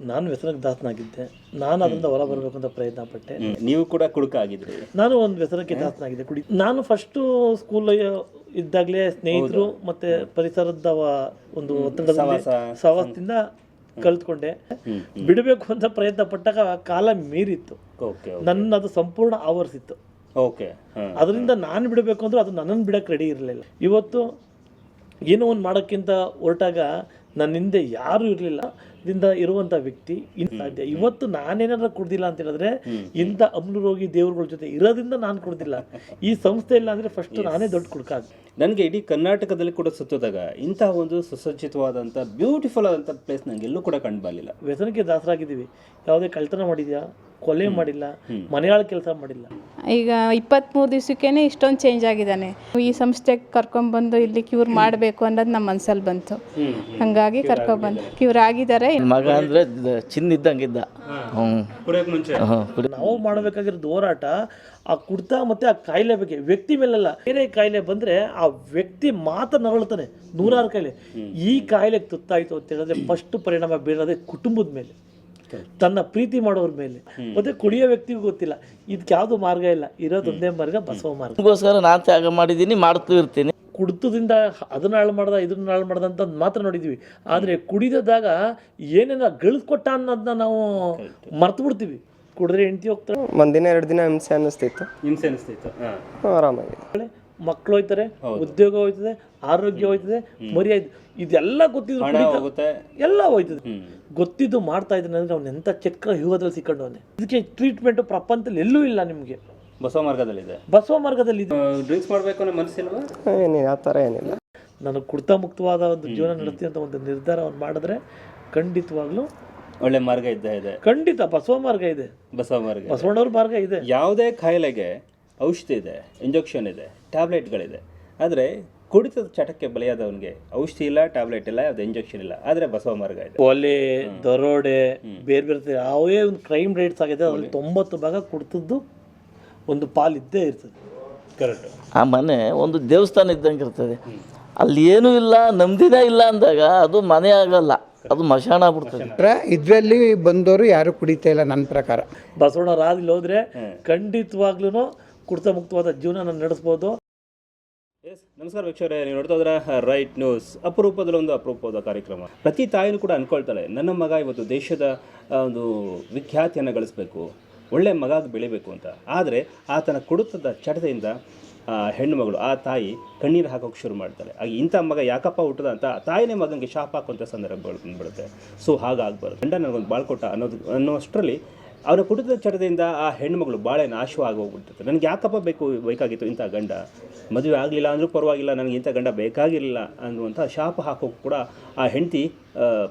ನಾನು ವ್ಯಸನಕ್ಕೆ ದಾಸನಾಗಿದ್ದೆ ನಾನು ಅದರಿಂದ ಹೊರ ಬರಬೇಕು ಅಂತ ಪ್ರಯತ್ನ ಪಟ್ಟೆ ನೀವು ಕೂಡ ಕುಡುಕ ಆಗಿದ್ರಿ ನಾನು ಒಂದು ವ್ಯಸನಕ್ಕೆ ದಾಸನಾಗಿದ್ದೆ ಕುಡಿ ನಾನು ಫಸ್ಟು ಸ್ಕೂಲ್ ಇದ್ದಾಗಲೇ ಸ್ನೇಹಿತರು ಮತ್ತೆ ಪರಿಸರದ ಒಂದು ಒತ್ತಡದಲ್ಲಿ ಸವಾಸದಿಂದ ಕಲ್ತ್ಕೊಂಡೆ. ಬಿಡಬೇಕು ಅಂತ ಪ್ರಯತ್ನ ಪಟ್ಟಾಗ ಕಾಲ ಮೀರಿತ್ತು. ನನ್ನ ಅದು ಸಂಪೂರ್ಣ ಆವರಿಸಿತ್ತು. ಓಕೆ ಅದರಿಂದ ನಾನು ಬಿಡಬೇಕು ಅಂದ್ರೆ ಅದು ನನ್ನನ್ನು ಬಿಡಕ್ಕೆ ರೆಡಿ ಇರಲಿಲ್ಲ. ಇವತ್ತು ಏನೋ ಒಂದು ಮಾಡೋಕ್ಕಿಂತ ಹೊರಟಾಗ ನನ್ನ ಹಿಂದೆ ಯಾರೂ ಇರಲಿಲ್ಲ. ಇದರಿಂದ ಇರುವಂತ ವ್ಯಕ್ತಿ ಸಾಧ್ಯ. ಇವತ್ತು ನಾನೇನಾದ್ರೂ ಕುಡ್ದಿಲ್ಲ ಅಂತ ಹೇಳಿದ್ರೆ ಇಂಥ ಅಮ್ಲು ರೋಗಿ ದೇವ್ರಗಳ ಜೊತೆ ಇರೋದ್ರಿಂದ ನಾನು ಕುಡ್ದಿಲ್ಲ. ಈ ಸಂಸ್ಥೆ ಇಲ್ಲ ಅಂದ್ರೆ ಫಸ್ಟ್ ನಾನೇ ದೊಡ್ಡ ಕುಡ್ಕ ನನಗೆ ಇಡೀ ಕರ್ನಾಟಕದಲ್ಲಿ ಕೂಡ ಸುತ್ತದಾಗ ಇಂತಹ ಒಂದು ಸುಸಜ್ಜಿತವಾದಂಥ ಬ್ಯೂಟಿಫುಲ್ ಆದಂತ ಪ್ಲೇಸ್ ನನಗೆ ಎಲ್ಲೂ ಕೂಡ ಕಂಡು ಬರಲಿಲ್ಲ. ವ್ಯಸನಕ್ಕೆ ದಾಸರಾಗಿದ್ದೀವಿ. ಯಾವುದೇ ಕಳ್ತನ ಮಾಡಿದ್ಯಾ? ಕೊಲೆ ಮಾಡಿಲ್ಲ? ಮನೆಯಾಳ ಕೆಲಸ ಮಾಡಿಲ್ಲ? ಈಗ ಇಪ್ಪತ್ತ್ಮೂರು ದಿವಸಕ್ಕೇನೆ ಇಷ್ಟೊಂದು ಚೇಂಜ್ ಆಗಿದ್ದಾನೆ. ಈ ಸಂಸ್ಥೆಗೆ ಕರ್ಕೊಂಡ್ಬಂದು ಇಲ್ಲಿ ಕ್ಯೂರ್ ಮಾಡಬೇಕು ಅನ್ನೋದು ನಮ್ಮ ಮನಸ್ಸಲ್ಲಿ ಬಂತು. ಹಂಗಾಗಿ ಕರ್ಕೊಂಡ್ಬಂದು ಕ್ಯೂರ್ ಆಗಿದ್ದಾರೆ. ಮಗ ಅಂದರೆ ಚಿನ್ನ ಇದ್ದಂಗಿದ್ದ. ಹ್ಞೂ. ಕುಡಿಯೋಕೆ ಮುಂಚೆ. ಹ್ಞೂ ನಾವು ಮಾಡಬೇಕಾಗಿರೋದು ಹೋರಾಟ ಆ ಕುಡ್ತಾ ಮತ್ತೆ ಆ ಕಾಯಿಲೆ ಬಗ್ಗೆ. ವ್ಯಕ್ತಿ ಮೇಲೆಲ್ಲ ಬೇರೆ ಕಾಯಿಲೆ ಬಂದ್ರೆ ಆ ವ್ಯಕ್ತಿ ಮಾತ್ರ ನರಳ್ತಾನೆ ನೂರಾರು ಕಾಯಿಲೆ. ಈ ಕಾಯಿಲೆಗೆ ತುತ್ತಾಯ್ತು ಅಂತ ಹೇಳಿದ್ರೆ ಫಸ್ಟ್ ಪರಿಣಾಮ ಬೀರೋದೇ ಕುಟುಂಬದ ಮೇಲೆ ತನ್ನ ಪ್ರೀತಿ ಮಾಡೋರ ಮೇಲೆ. ಮತ್ತೆ ಕುಡಿಯೋ ವ್ಯಕ್ತಿಗೂ ಗೊತ್ತಿಲ್ಲ ಇದಕ್ಕೆ ಯಾವುದು ಮಾರ್ಗ ಇಲ್ಲ ಇರೋದೊಂದೇ ಮಾರ್ಗ ಬಸವ ಮಾರ್ಗ. ಅದಕ್ಕೋಸ್ಕರ ನಾನು ತ್ಯಾಗ ಮಾಡಿದ್ದೀನಿ ಮಾಡ್ತೂ ಇರ್ತೀನಿ. ಕುಡಿತದಿಂದ ಅದನ್ನ ಹಾಳು ಮಾಡ್ದ ಇದನ್ನ ಹಾಳು ಮಾಡ್ದ ಅಂತ ಮಾತ್ರ ನೋಡಿದ್ವಿ. ಆದರೆ ಕುಡಿದಾಗ ಏನೇನ ಗಳಿಸ್ಕೊಟ್ಟ ಅನ್ನೋದನ್ನ ನಾವು ಮರ್ತು ಬಿಡ್ತೀವಿ. ಕುಡಿದ್ರೆ ಹೆಂಡತಿ ಹೋಗ್ತಾರೆ ಒಂದಿನ ಎರಡು ದಿನ ಹಿಂಸೆ ಅನ್ನಿಸ್ತಿತ್ತು. ಹಿಂಸೆ ಅನಿಸ್ತಿತ್ತು ಆರಾಮಾಗಿ. ಮಕ್ಕಳು ಹೋಯ್ತಾರೆ ಉದ್ಯೋಗ ಹೋಯ್ತದೆ ಆರೋಗ್ಯ ಹೋಯ್ತದೆ ಮರಿ ಆಯ್ತು ಇದೆಲ್ಲ ಗೊತ್ತಿದ್ರು ಎಲ್ಲ ಹೋಯ್ತದೆ. ಗೊತ್ತಿದ್ದು ಮಾಡ್ತಾ ಇದ್ದಾನೆ ಅಂದ್ರೆ ಅವ್ನು ಎಂಥ ಚಕ್ರ ಯುಗದಲ್ಲಿ ಸಿಕ್ಕೊಂಡವನೆ. ಇದಕ್ಕೆ ಟ್ರೀಟ್ಮೆಂಟ್ ಪ್ರಪಂಚದಲ್ಲಿ ಎಲ್ಲೂ ಇಲ್ಲ ನಿಮಗೆ. ಬಸವ ಮಾರ್ಗದಲ್ಲಿದೆ ಬಸವ ಮಾರ್ಗದಲ್ಲಿ ಇದೆ ಡ್ರಿಂಕ್ಸ್ ಮಾಡಬೇಕು ಅನ್ನೋ ಮನಸ್ಸಿಲ್ವಾ? ಏನಿಲ್ಲ ಆ ಥರ ಏನಿಲ್ಲ. ನಾನು ಕುಡ್ತಾ ಮುಕ್ತವಾದ ಒಂದು ಜೀವನ ನಡೆಸ್ತೀನಿ ಅಂತ ಒಂದು ನಿರ್ಧಾರವನ್ನು ಮಾಡಿದ್ರೆ ಖಂಡಿತವಾಗ್ಲೂ ಒಳ್ಳೆ ಮಾರ್ಗ ಇದ್ದೇ ಇದೆ. ಖಂಡಿತ ಬಸವ ಮಾರ್ಗ ಇದೆ. ಬಸವ ಮಾರ್ಗ ಬಸವಣ್ಣವ್ರ ಮಾರ್ಗ ಇದೆ. ಯಾವುದೇ ಕಾಯಿಲೆಗೆ ಔಷಧಿ ಇದೆ ಇಂಜೆಕ್ಷನ್ ಇದೆ ಟ್ಯಾಬ್ಲೆಟ್ಗಳಿದೆ. ಆದರೆ ಕುಡಿತದ ಚಟಕ್ಕೆ ಬಲಿಯಾದವನಿಗೆ ಔಷಧಿ ಇಲ್ಲ ಟ್ಯಾಬ್ಲೆಟ್ ಇಲ್ಲ ಯಾವುದೇ ಇಂಜೆಕ್ಷನ್ ಇಲ್ಲ. ಆದರೆ ಬಸವ ಮಾರ್ಗ ಇದೆ ಒಲೆ ದರೋಡೆ ಬೇರೆ ಬೇರೆ ಯಾವುದೇ ಒಂದು ಕ್ರೈಮ್ ರೇಟ್ಸ್ ಆಗಿದೆ ಅದರಲ್ಲಿ ತೊಂಬತ್ತು ಭಾಗ ಕುಡ್ತದ್ದು ಒಂದು ಪಾಲಿದ್ದೇ ಇದ್ದೇ ಇರ್ತದೆ. ಕರೆಕ್ಟ್ ಆ ಮನೆ ಒಂದು ದೇವಸ್ಥಾನ ಇದ್ದಂಗೆ ಇರ್ತದೆ. ಅಲ್ಲಿ ಏನೂ ಇಲ್ಲ ನಮ್ದಿನೇ ಇಲ್ಲ ಅಂದಾಗ ಅದು ಮನೆ ಆಗಲ್ಲ. ಅದು ಮಶಾಣ ಆಗ್ಬಿಡ್ತದೆ. ಇದರಲ್ಲಿ ಬಂದವರು ಯಾರು ಕುಡಿತಾ ಇಲ್ಲ ನನ್ನ ಪ್ರಕಾರ. ಬಸವಣ್ಣ ರಾದಲ್ಲಿ ಹೋದ್ರೆ ಖಂಡಿತವಾಗ್ಲೂ ಕುಡಿತ ಮುಕ್ತವಾದ ಜೀವನ ನಡೆಸ್ಬೋದು. ಎಸ್ ನಮಸ್ಕಾರ ವೀಕ್ಷಕರೇ ನೀವು ನೋಡ್ತಾ ಇದ್ರೆ ರೈಟ್ ನ್ಯೂಸ್ ಅಪರೂಪದಲ್ಲಿ ಒಂದು ಅಪರೂಪದ ಕಾರ್ಯಕ್ರಮ. ಪ್ರತಿ ತಾಯಿನೂ ಕೂಡ ಅನ್ಕೊಳ್ತಾಳೆ ನನ್ನ ಮಗ ಇವತ್ತು ದೇಶದ ಒಂದು ವಿಖ್ಯಾತಿಯನ್ನು ಗಳಿಸಬೇಕು. ಒಳ್ಳೆ ಮಗ ಬೆಳಿಬೇಕು ಅಂತ. ಆದರೆ ಆತನ ಕುಡಿತದ ಚಟದಿಂದ ಹೆಣ್ಣುಮಗಳು ಆ ತಾಯಿ ಕಣ್ಣೀರು ಹಾಕೋಕೆ ಶುರು ಮಾಡ್ತಾಳೆ ಆಗ ಇಂಥ ಮಗ ಯಾಕಪ್ಪ ಹುಟ್ಟದ ಅಂತ ತಾಯಿನೇ ಮಗನಿಗೆ ಶಾಪ ಹಾಕುವಂಥ ಸಂದರ್ಭಗಳು ಬಂದ್ಬಿಡುತ್ತೆ ಸೊ ಹಾಗಾಗ್ಬಾರ್ದು. ಗಂಡ ನನಗೊಂದು ಬಾಳ್ಕೊಟ್ಟ ಅನ್ನೋದು, ಅನ್ನೋಷ್ಟರಲ್ಲಿ ಅವರ ಕುಟುಂಬದ ಚಟದಿಂದ ಆ ಹೆಣ್ಣುಮಗಳು ಭಾಳ ನಾಶವಾಗಿ ಹೋಗ್ಬಿಡ್ತದೆ ನನಗೆ ಯಾಕಪ್ಪ ಬೇಕು ಬೇಕಾಗಿತ್ತು ಇಂಥ ಗಂಡ? ಮದುವೆ ಆಗಲಿಲ್ಲ ಅಂದರೂ ಪರವಾಗಿಲ್ಲ, ನನಗೆ ಇಂಥ ಗಂಡ ಬೇಕಾಗಿರಲಿಲ್ಲ ಅನ್ನುವಂಥ ಶಾಪ ಹಾಕೋಕೆ ಕೂಡ ಆ ಹೆಂಡತಿ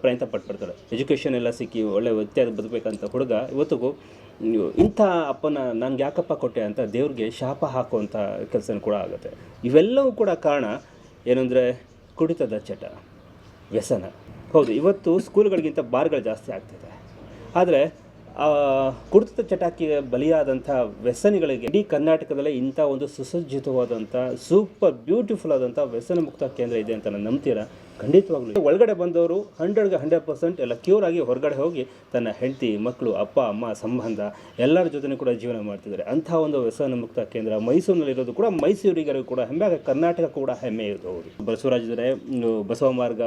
ಪ್ರಯತ್ನ ಪಟ್ಬಿಡ್ತಾಳೆ. ಎಜುಕೇಷನ್ ಎಲ್ಲ ಸಿಕ್ಕಿ ಒಳ್ಳೆ ವ್ಯಕ್ತಿಯಾಗಿ ಬದುಕಬೇಕಂತ ಹುಡುಗ, ಇವತ್ತಿಗೂ ಇಂಥ ಅಪ್ಪನ ನಂಗೆ ಯಾಕಪ್ಪ ಕೊಟ್ಟೆ ಅಂತ ದೇವ್ರಿಗೆ ಶಾಪ ಹಾಕುವಂಥ ಕೆಲಸನೂ ಕೂಡ ಆಗುತ್ತೆ. ಇವೆಲ್ಲವೂ ಕೂಡ ಕಾರಣ ಏನಂದರೆ ಕುಡಿತದ ಚಟ, ವ್ಯಸನ. ಹೌದು, ಇವತ್ತು ಸ್ಕೂಲ್ಗಳಿಗಿಂತ ಬಾರ್ಗಳು ಜಾಸ್ತಿ ಆಗ್ತಿದೆ. ಆದರೆ ಕುಡಿತದ ಚಟಾಕಿ ಬಲಿಯಾದಂಥ ವ್ಯಸನಿಗಳಿಗೆ ಇಡೀ ಕರ್ನಾಟಕದಲ್ಲೇ ಇಂಥ ಒಂದು ಸುಸಜ್ಜಿತವಾದಂಥ ಸೂಪರ್ ಬ್ಯೂಟಿಫುಲ್ ಆದಂಥ ವ್ಯಸನ ಮುಕ್ತ ಕೇಂದ್ರ ಇದೆ ಅಂತ ನಾನು ನಂಬ್ತೀರಾ? ಖಂಡಿತವಾಗ್ಲೂ. ಒಳಗಡೆ ಬಂದವರು ಹಂಡ್ರೆಡ್ಗೆ ಹಂಡ್ರೆಡ್ ಪರ್ಸೆಂಟ್ ಎಲ್ಲ ಕ್ಯೂರ್ ಆಗಿ ಹೊರಗಡೆ ಹೋಗಿ ತನ್ನ ಹೆಂಡತಿ ಮಕ್ಕಳು ಅಪ್ಪ, ಅಮ್ಮ, ಸಂಬಂಧ ಎಲ್ಲರ ಜೊತೆ ಕೂಡ ಜೀವನ ಮಾಡ್ತಿದ್ದಾರೆ. ಅಂಥ ಒಂದು ವ್ಯಸನ ಮುಕ್ತ ಕೇಂದ್ರ ಮೈಸೂರಿನಲ್ಲಿರೋದು ಕೂಡ ಮೈಸೂರಿಗರಿಗೂ ಕೂಡ ಹೆಮ್ಮೆ ಕರ್ನಾಟಕ ಕೂಡ ಹೆಮ್ಮೆ ಇರೋದು ಅವರು ಬಸವರಾಜ್ ಇದ್ದಾರೆ, ಬಸವ ಮಾರ್ಗ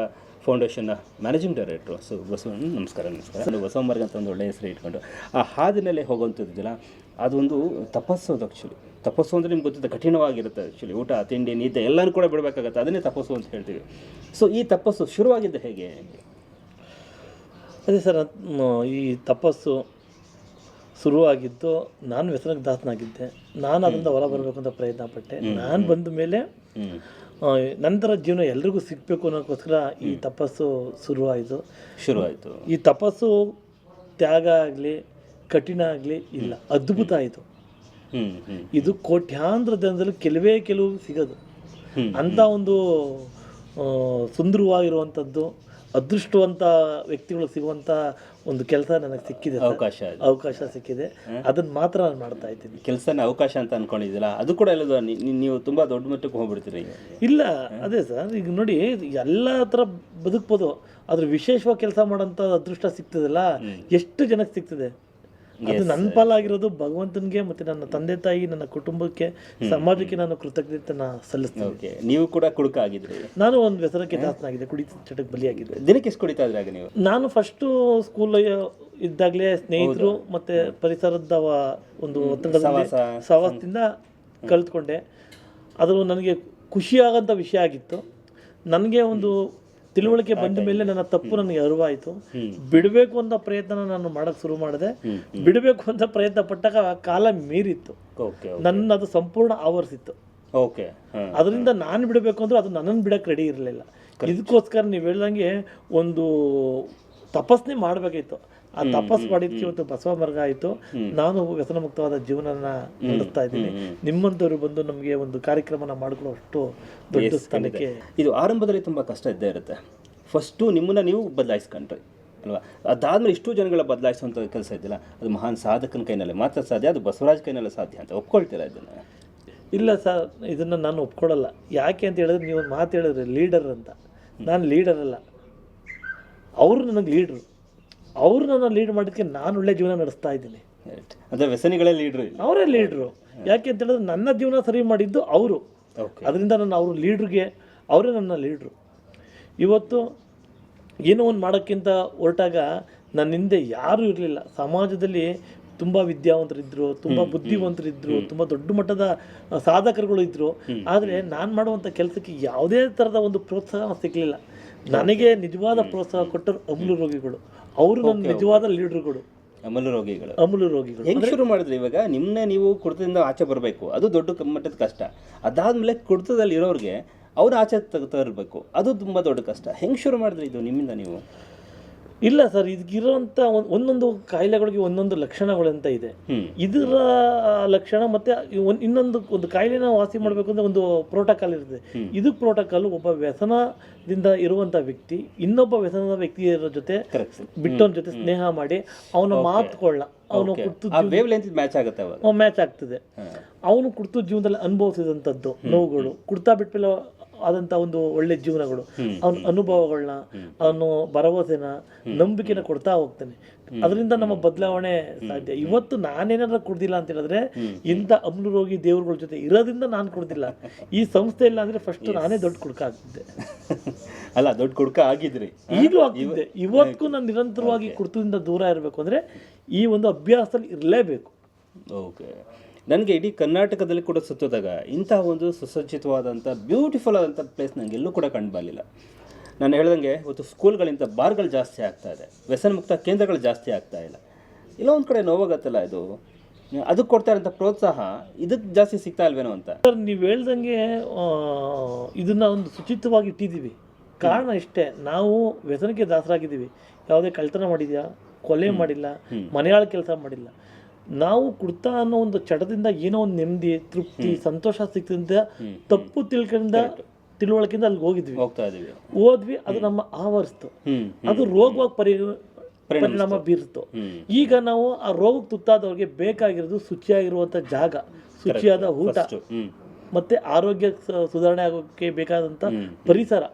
ಫೌಂಡೇಶನ್ನ ಮ್ಯಾನೇಜಿಂಗ್ ಡೈರೆಕ್ಟ್ರು ಸೊ ಬಸವಣ್ಣ ನಮಸ್ಕಾರ ನಮಸ್ಕಾರ. ಒಂದು ಬಸವ ಮಾರ್ಗ ಅಂತ ಒಂದು ಒಳ್ಳೆಯ ಹೆಸರು ಇಟ್ಕೊಂಡು ಆ ಹಾದಿನಲ್ಲಿ ಹೋಗುವಂಥದ್ದಿಲ್ಲ ಅದೊಂದು ತಪಸ್ಸು ಅದು ಆ್ಯಕ್ಚುಲಿ ತಪಸ್ಸು ಅಂದರೆ ನಿಮ್ಗೆ ಗೊತ್ತಿದೆ ಕಠಿಣವಾಗಿರುತ್ತೆ ಆ್ಯಕ್ಚುಲಿ ಊಟ ತಿಂಡಿ ನಿದ್ದೆ ಎಲ್ಲರೂ ಕೂಡ ಬಿಡಬೇಕಾಗತ್ತೆ ಅದನ್ನೇ ತಪಸ್ಸು ಅಂತ ಹೇಳ್ತೀವಿ. ಸೊ ಈ ತಪಸ್ಸು ಶುರುವಾಗಿದ್ದು ಹೇಗೆ? ಅದೇ ಸರ್ ಈ ತಪಸ್ಸು ಶುರುವಾಗಿದ್ದು ನಾನು ವ್ಯಸನಕ್ಕೆ ದಾಸನಾಗಿದ್ದೆ ನಾನು ಅದರಿಂದ ಹೊರ ಬರಬೇಕು ಅಂತ ಪ್ರಯತ್ನ ಪಟ್ಟೆ ನಾನು ಬಂದ ಮೇಲೆ ನಂತರ ಜೀವನ ಎಲ್ರಿಗೂ ಸಿಗಬೇಕು ಅನ್ನೋಕ್ಕೋಸ್ಕರ ಈ ತಪಸ್ಸು ಶುರುವಾಯಿತು. ಶುರುವಾಯಿತು. ಈ ತಪಸ್ಸು ತ್ಯಾಗ ಆಗಲಿ ಕಠಿಣ ಆಗಲಿ ಇಲ್ಲ ಅದ್ಭುತ ಆಯಿತು. ಇದು ಕೋಟ್ಯಾಂತರ ಜನದಲ್ಲಿ ಕೆಲವೇ ಕೆಲವು ಸಿಗೋದು. ಅಂಥ ಒಂದು ಸುಂದರವಾಗಿರುವಂಥದ್ದು ಅದೃಷ್ಟವಂತ ವ್ಯಕ್ತಿಗಳು ಸಿಗುವಂತ ಒಂದು ಕೆಲಸ ನನಗೆ ಸಿಕ್ಕಿದೆ ಸರ್. ಅವಕಾಶ. ಅವಕಾಶ ಸಿಕ್ಕಿದೆ. ಅದನ್ನ ಮಾತ್ರ ನಾನು ಮಾಡ್ತಾ ಇದ್ದೀನಿ. ಕೆಲಸನ ಅವಕಾಶ ಅಂತ ಅನ್ಕೊಂಡಿದ್ದೀರಾ? ಅದು ಕೂಡ ಎಲ್ಲದು ನೀವು ತುಂಬಾ ದೊಡ್ಡ ಮಟ್ಟಕ್ಕೆ ಹೋಗ್ಬಿಡ್ತೀರಿ ಇಲ್ಲ ಅದೇ ಸರ್. ಈಗ ನೋಡಿ ಎಲ್ಲ ಥರ ಬದುಕ್ಬೋದು. ಆದ್ರೆ ವಿಶೇಷವಾಗಿ ಕೆಲಸ ಮಾಡೋಂಥ ಅದೃಷ್ಟ ಸಿಗ್ತದಲ್ಲ? ಎಷ್ಟು ಜನಕ್ಕೆ ಸಿಗ್ತದೆ? ಅದು ನನ್ನ ಪಾಲಾಗಿರೋದು ಭಗವಂತನಿಗೆ ಮತ್ತೆ ನನ್ನ ತಂದೆ ತಾಯಿ ನನ್ನ ಕುಟುಂಬಕ್ಕೆ ಸಮಾಜಕ್ಕೆ ನಾನು ಕೃತಜ್ಞತೆನ ಸಲ್ಲಿಸ್ತೇನೆ. ಓಕೆ ನೀವು ಕೂಡ ಕುಡುಕ ಆಗಿದ್ರಿ ನಾನು ಒಂದು ವ್ಯಸನಕ್ಕೆ ದಾಸನಾಗಿದೆ ಕುಡಿ ಚಟಕ್ಕೆ ಬಲಿಯಾಗಿದ್ದೆ. ದಿನಕ್ಕೆ ಎಷ್ಟು ಕುಡಿತಾ ಇದ್ರಾಗ ನೀವು? ನಾನು ಫಸ್ಟು ಸ್ಕೂಲ್ ಇದ್ದಾಗಲೇ ಸ್ನೇಹಿತರು ಮತ್ತೆ ಪರಿಸರದ ಒಂದು ಒತ್ತಡ ಸವಾಸದಿಂದ ಕಲ್ತ್ಕೊಂಡೆ. ಅದು ನನಗೆ ಖುಷಿಯಾಗಂಥ ವಿಷಯ ಆಗಿತ್ತು. ನನಗೆ ಒಂದು ತಿಳುವಳಿಕೆ ಬಂದ ಮೇಲೆ ನನ್ನ ತಪ್ಪು ನನಗೆ ಅರಿವಾಯಿತು. ಬಿಡಬೇಕು ಅಂತ ಪ್ರಯತ್ನ ನಾನು ಮಾಡಕ್ಕೆ ಶುರು ಮಾಡಿದೆ. ಬಿಡಬೇಕು ಅಂತ ಪ್ರಯತ್ನ ಪಟ್ಟಾಗ ಕಾಲ ಮೀರಿತ್ತು. ನನ್ನ ಅದು ಸಂಪೂರ್ಣ ಆವರಿಸಿತ್ತು. ಓಕೆ ಅದರಿಂದ ನಾನು ಬಿಡಬೇಕು ಅಂದ್ರೆ ಅದು ನನ್ನನ್ನು ಬಿಡಕ್ಕೆ ರೆಡಿ ಇರಲಿಲ್ಲ. ಇದಕ್ಕೋಸ್ಕರ ನೀವು ಹೇಳ್ದಂಗೆ ಒಂದು ತಪಸ್ನೆ ಮಾಡಬೇಕಾಯ್ತು. ಆ ತಪಸ್ ಮಾಡಿದ್ಕೆ ಇವತ್ತು ಬಸವ ಮಾರ್ಗ ಆಯಿತು ನಾನು ವ್ಯಸನ ಮುಕ್ತವಾದ ಜೀವನನ ನಡೆಸ್ತಾ ಇದ್ದೀನಿ. ನಿಮ್ಮಂಥವ್ರು ಬಂದು ನಮಗೆ ಒಂದು ಕಾರ್ಯಕ್ರಮನ ಮಾಡ್ಕೊಳ್ಳೋಷ್ಟು ದೊಡ್ಡ ಸ್ಥಾನಕ್ಕೆ ಇದು ಆರಂಭದಲ್ಲಿ ತುಂಬ ಕಷ್ಟ ಇದ್ದೇ ಇರುತ್ತೆ. ಫಸ್ಟು ನಿಮ್ಮನ್ನ ನೀವು ಬದಲಾಯಿಸ್ಕೊಂಡ್ರಿ ಅಲ್ವಾ? ಅದಾದ್ಮೇಲೆ ಇಷ್ಟು ಜನಗಳ ಬದಲಾಯಿಸುವಂಥ ಕೆಲಸ ಇದ್ದಿಲ್ಲ ಅದು ಮಹಾನ್ ಸಾಧಕನ ಕೈನಲ್ಲಿ ಮಾತ್ರ ಸಾಧ್ಯ ಅದು ಬಸವರಾಜ್ ಕೈನಲ್ಲಿ ಸಾಧ್ಯ ಅಂತ ಒಪ್ಕೊಳ್ತೀರಾ ಇದನ್ನು? ಇಲ್ಲ ಸರ್ ಇದನ್ನು ನಾನು ಒಪ್ಕೊಳ್ಳಲ್ಲ ಯಾಕೆ ಅಂತ ಹೇಳಿದ್ರೆ ನೀವು ಒಂದು ಮಾತು ಹೇಳಿದ್ರೆ ಲೀಡರ್ ಅಂತ. ನಾನು ಲೀಡರ್ ಅಲ್ಲ. ಅವರು ನನಗೆ ಲೀಡ್ರು ಅವರು ನನ್ನ ಲೀಡ್ ಮಾಡಿದ್ದಕ್ಕೆ ನಾನು ಒಳ್ಳೆ ಜೀವನ ನಡೆಸ್ತಾ ಇದ್ದೀನಿ. ಅಂದ್ರೆ ವ್ಯಸನಿಗಳೇ ಲೀಡ್ರು ಅವರೇ ಲೀಡ್ರು ಯಾಕೆ ಅಂತ ಹೇಳಿದ್ರೆ ನನ್ನ ಜೀವನ ಸರಿ ಮಾಡಿದ್ದು ಅವರು. ಅದರಿಂದ ನಾನು ಅವರು ಲೀಡ್ರಿಗೆ ಅವರೇ ನನ್ನ ಲೀಡ್ರು ಇವತ್ತು ಏನೋ ಒಂದು ಮಾಡೋಕ್ಕಿಂತ ಹೊರಟಾಗ ನನ್ನ ಹಿಂದೆ ಯಾರೂ ಇರಲಿಲ್ಲ. ಸಮಾಜದಲ್ಲಿ ತುಂಬ ವಿದ್ಯಾವಂತರಿದ್ದರು ತುಂಬ ಬುದ್ಧಿವಂತರಿದ್ದರು ತುಂಬ ದೊಡ್ಡ ಮಟ್ಟದ ಸಾಧಕರುಗಳು ಇದ್ದರು ಆದರೆ ನಾನು ಮಾಡುವಂಥ ಕೆಲಸಕ್ಕೆ ಯಾವುದೇ ಥರದ ಒಂದು ಪ್ರೋತ್ಸಾಹ ಸಿಗಲಿಲ್ಲ. ನನಗೆ ನಿಜವಾದ ಪ್ರೋತ್ಸಾಹ ಕೊಟ್ಟರು ಅಮ್ಲು ರೋಗಿಗಳು. ಅವರು ನನ್ನ ನಿಜವಾದ ಲೀಡರ್ಗಳು ಅಮಲು ರೋಗಿಗಳು. ಅಮಲು ರೋಗಿಗಳು. ಹೆಂಗ್ ಶುರು ಮಾಡಿದ್ರೆ ಇವಾಗ? ನಿಮ್ಮನ್ನ ನೀವು ಕುಡಿತದಿಂದ ಆಚೆ ಬರಬೇಕು. ಅದು ದೊಡ್ಡ ಮಟ್ಟದ ಕಷ್ಟ. ಅದಾದ್ಮೇಲೆ ಕುಡಿತದಲ್ಲಿ ಇರೋರಿಗೆ ಅವ್ರು ಆಚೆ ತೆಗ್- ತರಬೇಕು. ಅದು ತುಂಬ ದೊಡ್ಡ ಕಷ್ಟ. ಹೆಂಗ್ ಶುರು ಮಾಡಿದ್ರಿ ಇದು ನಿಮ್ಮಿಂದ ನೀವು? ಇಲ್ಲ ಸರ್ ಇದಕ್ಕಿರೋಂಥ ಒಂದ್- ಒಂದೊಂದು ಕಾಯಿಲೆಗಳಿಗೆ ಒಂದೊಂದು ಲಕ್ಷಣಗಳು ಅಂತ ಇದೆ ಇದರ ಲಕ್ಷಣ ಮತ್ತೆ ಇನ್ನೊಂದು ಒಂದು ಕಾಯಿಲೆನ ವಾಸಿ ಮಾಡಬೇಕು ಅಂದ್ರೆ ಒಂದು ಪ್ರೋಟೋಕಾಲ್ ಇರುತ್ತೆ ಇದು ಪ್ರೋಟೋಕಾಲ್ ಒಬ್ಬ ವ್ಯಸನದಿಂದ ಇರುವಂತ ವ್ಯಕ್ತಿ ಇನ್ನೊಬ್ಬ ವ್ಯಸನದ ವ್ಯಕ್ತಿಯ ಜೊತೆ ಬಿಟ್ಟು ಬಿಟ್ಟವನ ಜೊತೆ ಸ್ನೇಹ ಮಾಡಿ ಅವನ ಮಾತುಕೊಳ್ಳ ಅವನು ಕುರ್ತು ಮ್ಯಾಚ್ ಆಗುತ್ತೆ ಮ್ಯಾಚ್ ಆಗ್ತದೆ. ಅವನು ಕುರ್ತು ಜೀವನದಲ್ಲಿ ಅನುಭವಿಸಿದಂಥದ್ದು ನೋವುಗಳು ಕುರ್ತಾ ಬಿಟ್ಮೇಲೆ ಆದಂಥ ಒಂದು ಒಳ್ಳೆ ಜೀವನಗಳು. ಅವನ ಅನುಭವಗಳನ್ನ ಅವನು ಭರವಸೆನ ನಂಬಿಕೆನ ಕೊಡ್ತಾ ಹೋಗ್ತಾನೆ. ಅದರಿಂದ ನಮ್ಮ ಬದಲಾವಣೆ ಸಾಧ್ಯ. ಇವತ್ತು ನಾನೇನಾದ್ರೂ ಕುಡ್ದಿಲ್ಲ ಅಂತ ಹೇಳಿದ್ರೆ ಇಂಥ ಅಮ್ನು ರೋಗಿ ದೇವ್ರಗಳ ಜೊತೆ ಇರೋದ್ರಿಂದ ನಾನು ಕುಡ್ದಿಲ್ಲ. ಈ ಸಂಸ್ಥೆ ಇಲ್ಲ ಅಂದ್ರೆ ಫಸ್ಟ್ ನಾನೇ ದೊಡ್ಡ ಕುಡ್ಕ ಆಗ್ತಿದ್ದೆ. ಅಲ್ಲ ದೊಡ್ಡ ಕುಡ್ಕ ಆಗಿದ್ರಿ. ಈಗಲೂ ಆಗ್ತಿದ್ದೆ. ಇವತ್ತು ನಾನು ನಿರಂತರವಾಗಿ ಕುಡ್ತದಿಂದ ದೂರ ಇರಬೇಕು ಅಂದ್ರೆ ಈ ಒಂದು ಅಭ್ಯಾಸದಲ್ಲಿ ಇರಲೇಬೇಕು. ಓಕೆ ನನಗೆ ಇಡೀ ಕರ್ನಾಟಕದಲ್ಲಿ ಕೂಡ ಸುತ್ತಿದಾಗ ಇಂತಹ ಒಂದು ಸುಸಜ್ಜಿತವಾದಂಥ ಬ್ಯೂಟಿಫುಲ್ ಆದಂಥ ಪ್ಲೇಸ್ ನನಗೆ ಎಲ್ಲೂ ಕೂಡ ಕಂಡು ಬರಲಿಲ್ಲ. ನಾನು ಹೇಳ್ದಂಗೆ ಇವತ್ತು ಸ್ಕೂಲ್ಗಳಿಂದ ಬಾರ್ಗಳು ಜಾಸ್ತಿ ಆಗ್ತಾ ಇದೆ. ವ್ಯಸನ ಮುಕ್ತ ಕೇಂದ್ರಗಳು ಜಾಸ್ತಿ ಆಗ್ತಾ ಇಲ್ಲ. ಇಲ್ಲ ಒಂದು ಕಡೆ ನೋವಾಗತ್ತಲ್ಲ ಇದು? ಅದಕ್ಕೆ ಕೊಡ್ತಾ ಇರೋಂಥ ಪ್ರೋತ್ಸಾಹ ಇದಕ್ಕೆ ಜಾಸ್ತಿ ಸಿಗ್ತಾ ಇಲ್ವೇನೋ ಅಂತ. ಸರ್ ನೀವು ಹೇಳ್ದಂಗೆ ಇದನ್ನು ಇದನ್ನ ಒಂದು ಶುಚಿತ್ವವಾಗಿ ಇಟ್ಟಿದ್ದೀವಿ. ಕಾರಣ ಇಷ್ಟೇ ನಾವು ವ್ಯಸನಕ್ಕೆ ದಾಸರಾಗಿದ್ದೀವಿ. ಯಾವುದೇ ಕಳ್ತನ ಮಾಡಿದ್ಯಾ? ಕೊಲೆ ಮಾಡಿಲ್ಲ. ಮನೆಯಾಳ ಕೆಲಸ ಮಾಡಿಲ್ಲ. ನಾವು ಕುಡ್ತಾ ಅನ್ನೋ ಒಂದು ಚಟದಿಂದ ಏನೋ ಒಂದು ನೆಮ್ಮದಿ ತೃಪ್ತಿ ಸಂತೋಷ ಸಿಕ್ಕಿದ ತಪ್ಪು ತಿಳ್ಕೊಂಡ ತಿಳುವಳಿಕೆಯಿಂದ ಅಲ್ಲಿಗೆ ಹೋಗಿದ್ವಿ. ಹೋಗ್ತಾ ಇದೀವಿ ಹೋದ್ವಿ ಅದು ನಮ್ಮ ಆವರಿಸ್ತು. ಅದು ರೋಗವಾಗಿ ಪರಿ ಪರಿಣಾಮ ಬೀರ್ತು. ಈಗ ನಾವು ಆ ರೋಗಕ್ಕೆ ತುತ್ತಾದವ್ರಿಗೆ ಬೇಕಾಗಿರೋದು ಶುಚಿಯಾಗಿರುವಂಥ ಜಾಗ ಶುಚಿಯಾದ ಊಟ. ಮತ್ತೆ ಆರೋಗ್ಯ ಸುಧಾರಣೆ ಆಗೋಕ್ಕೆ ಬೇಕಾದಂಥ ಪರಿಸರ.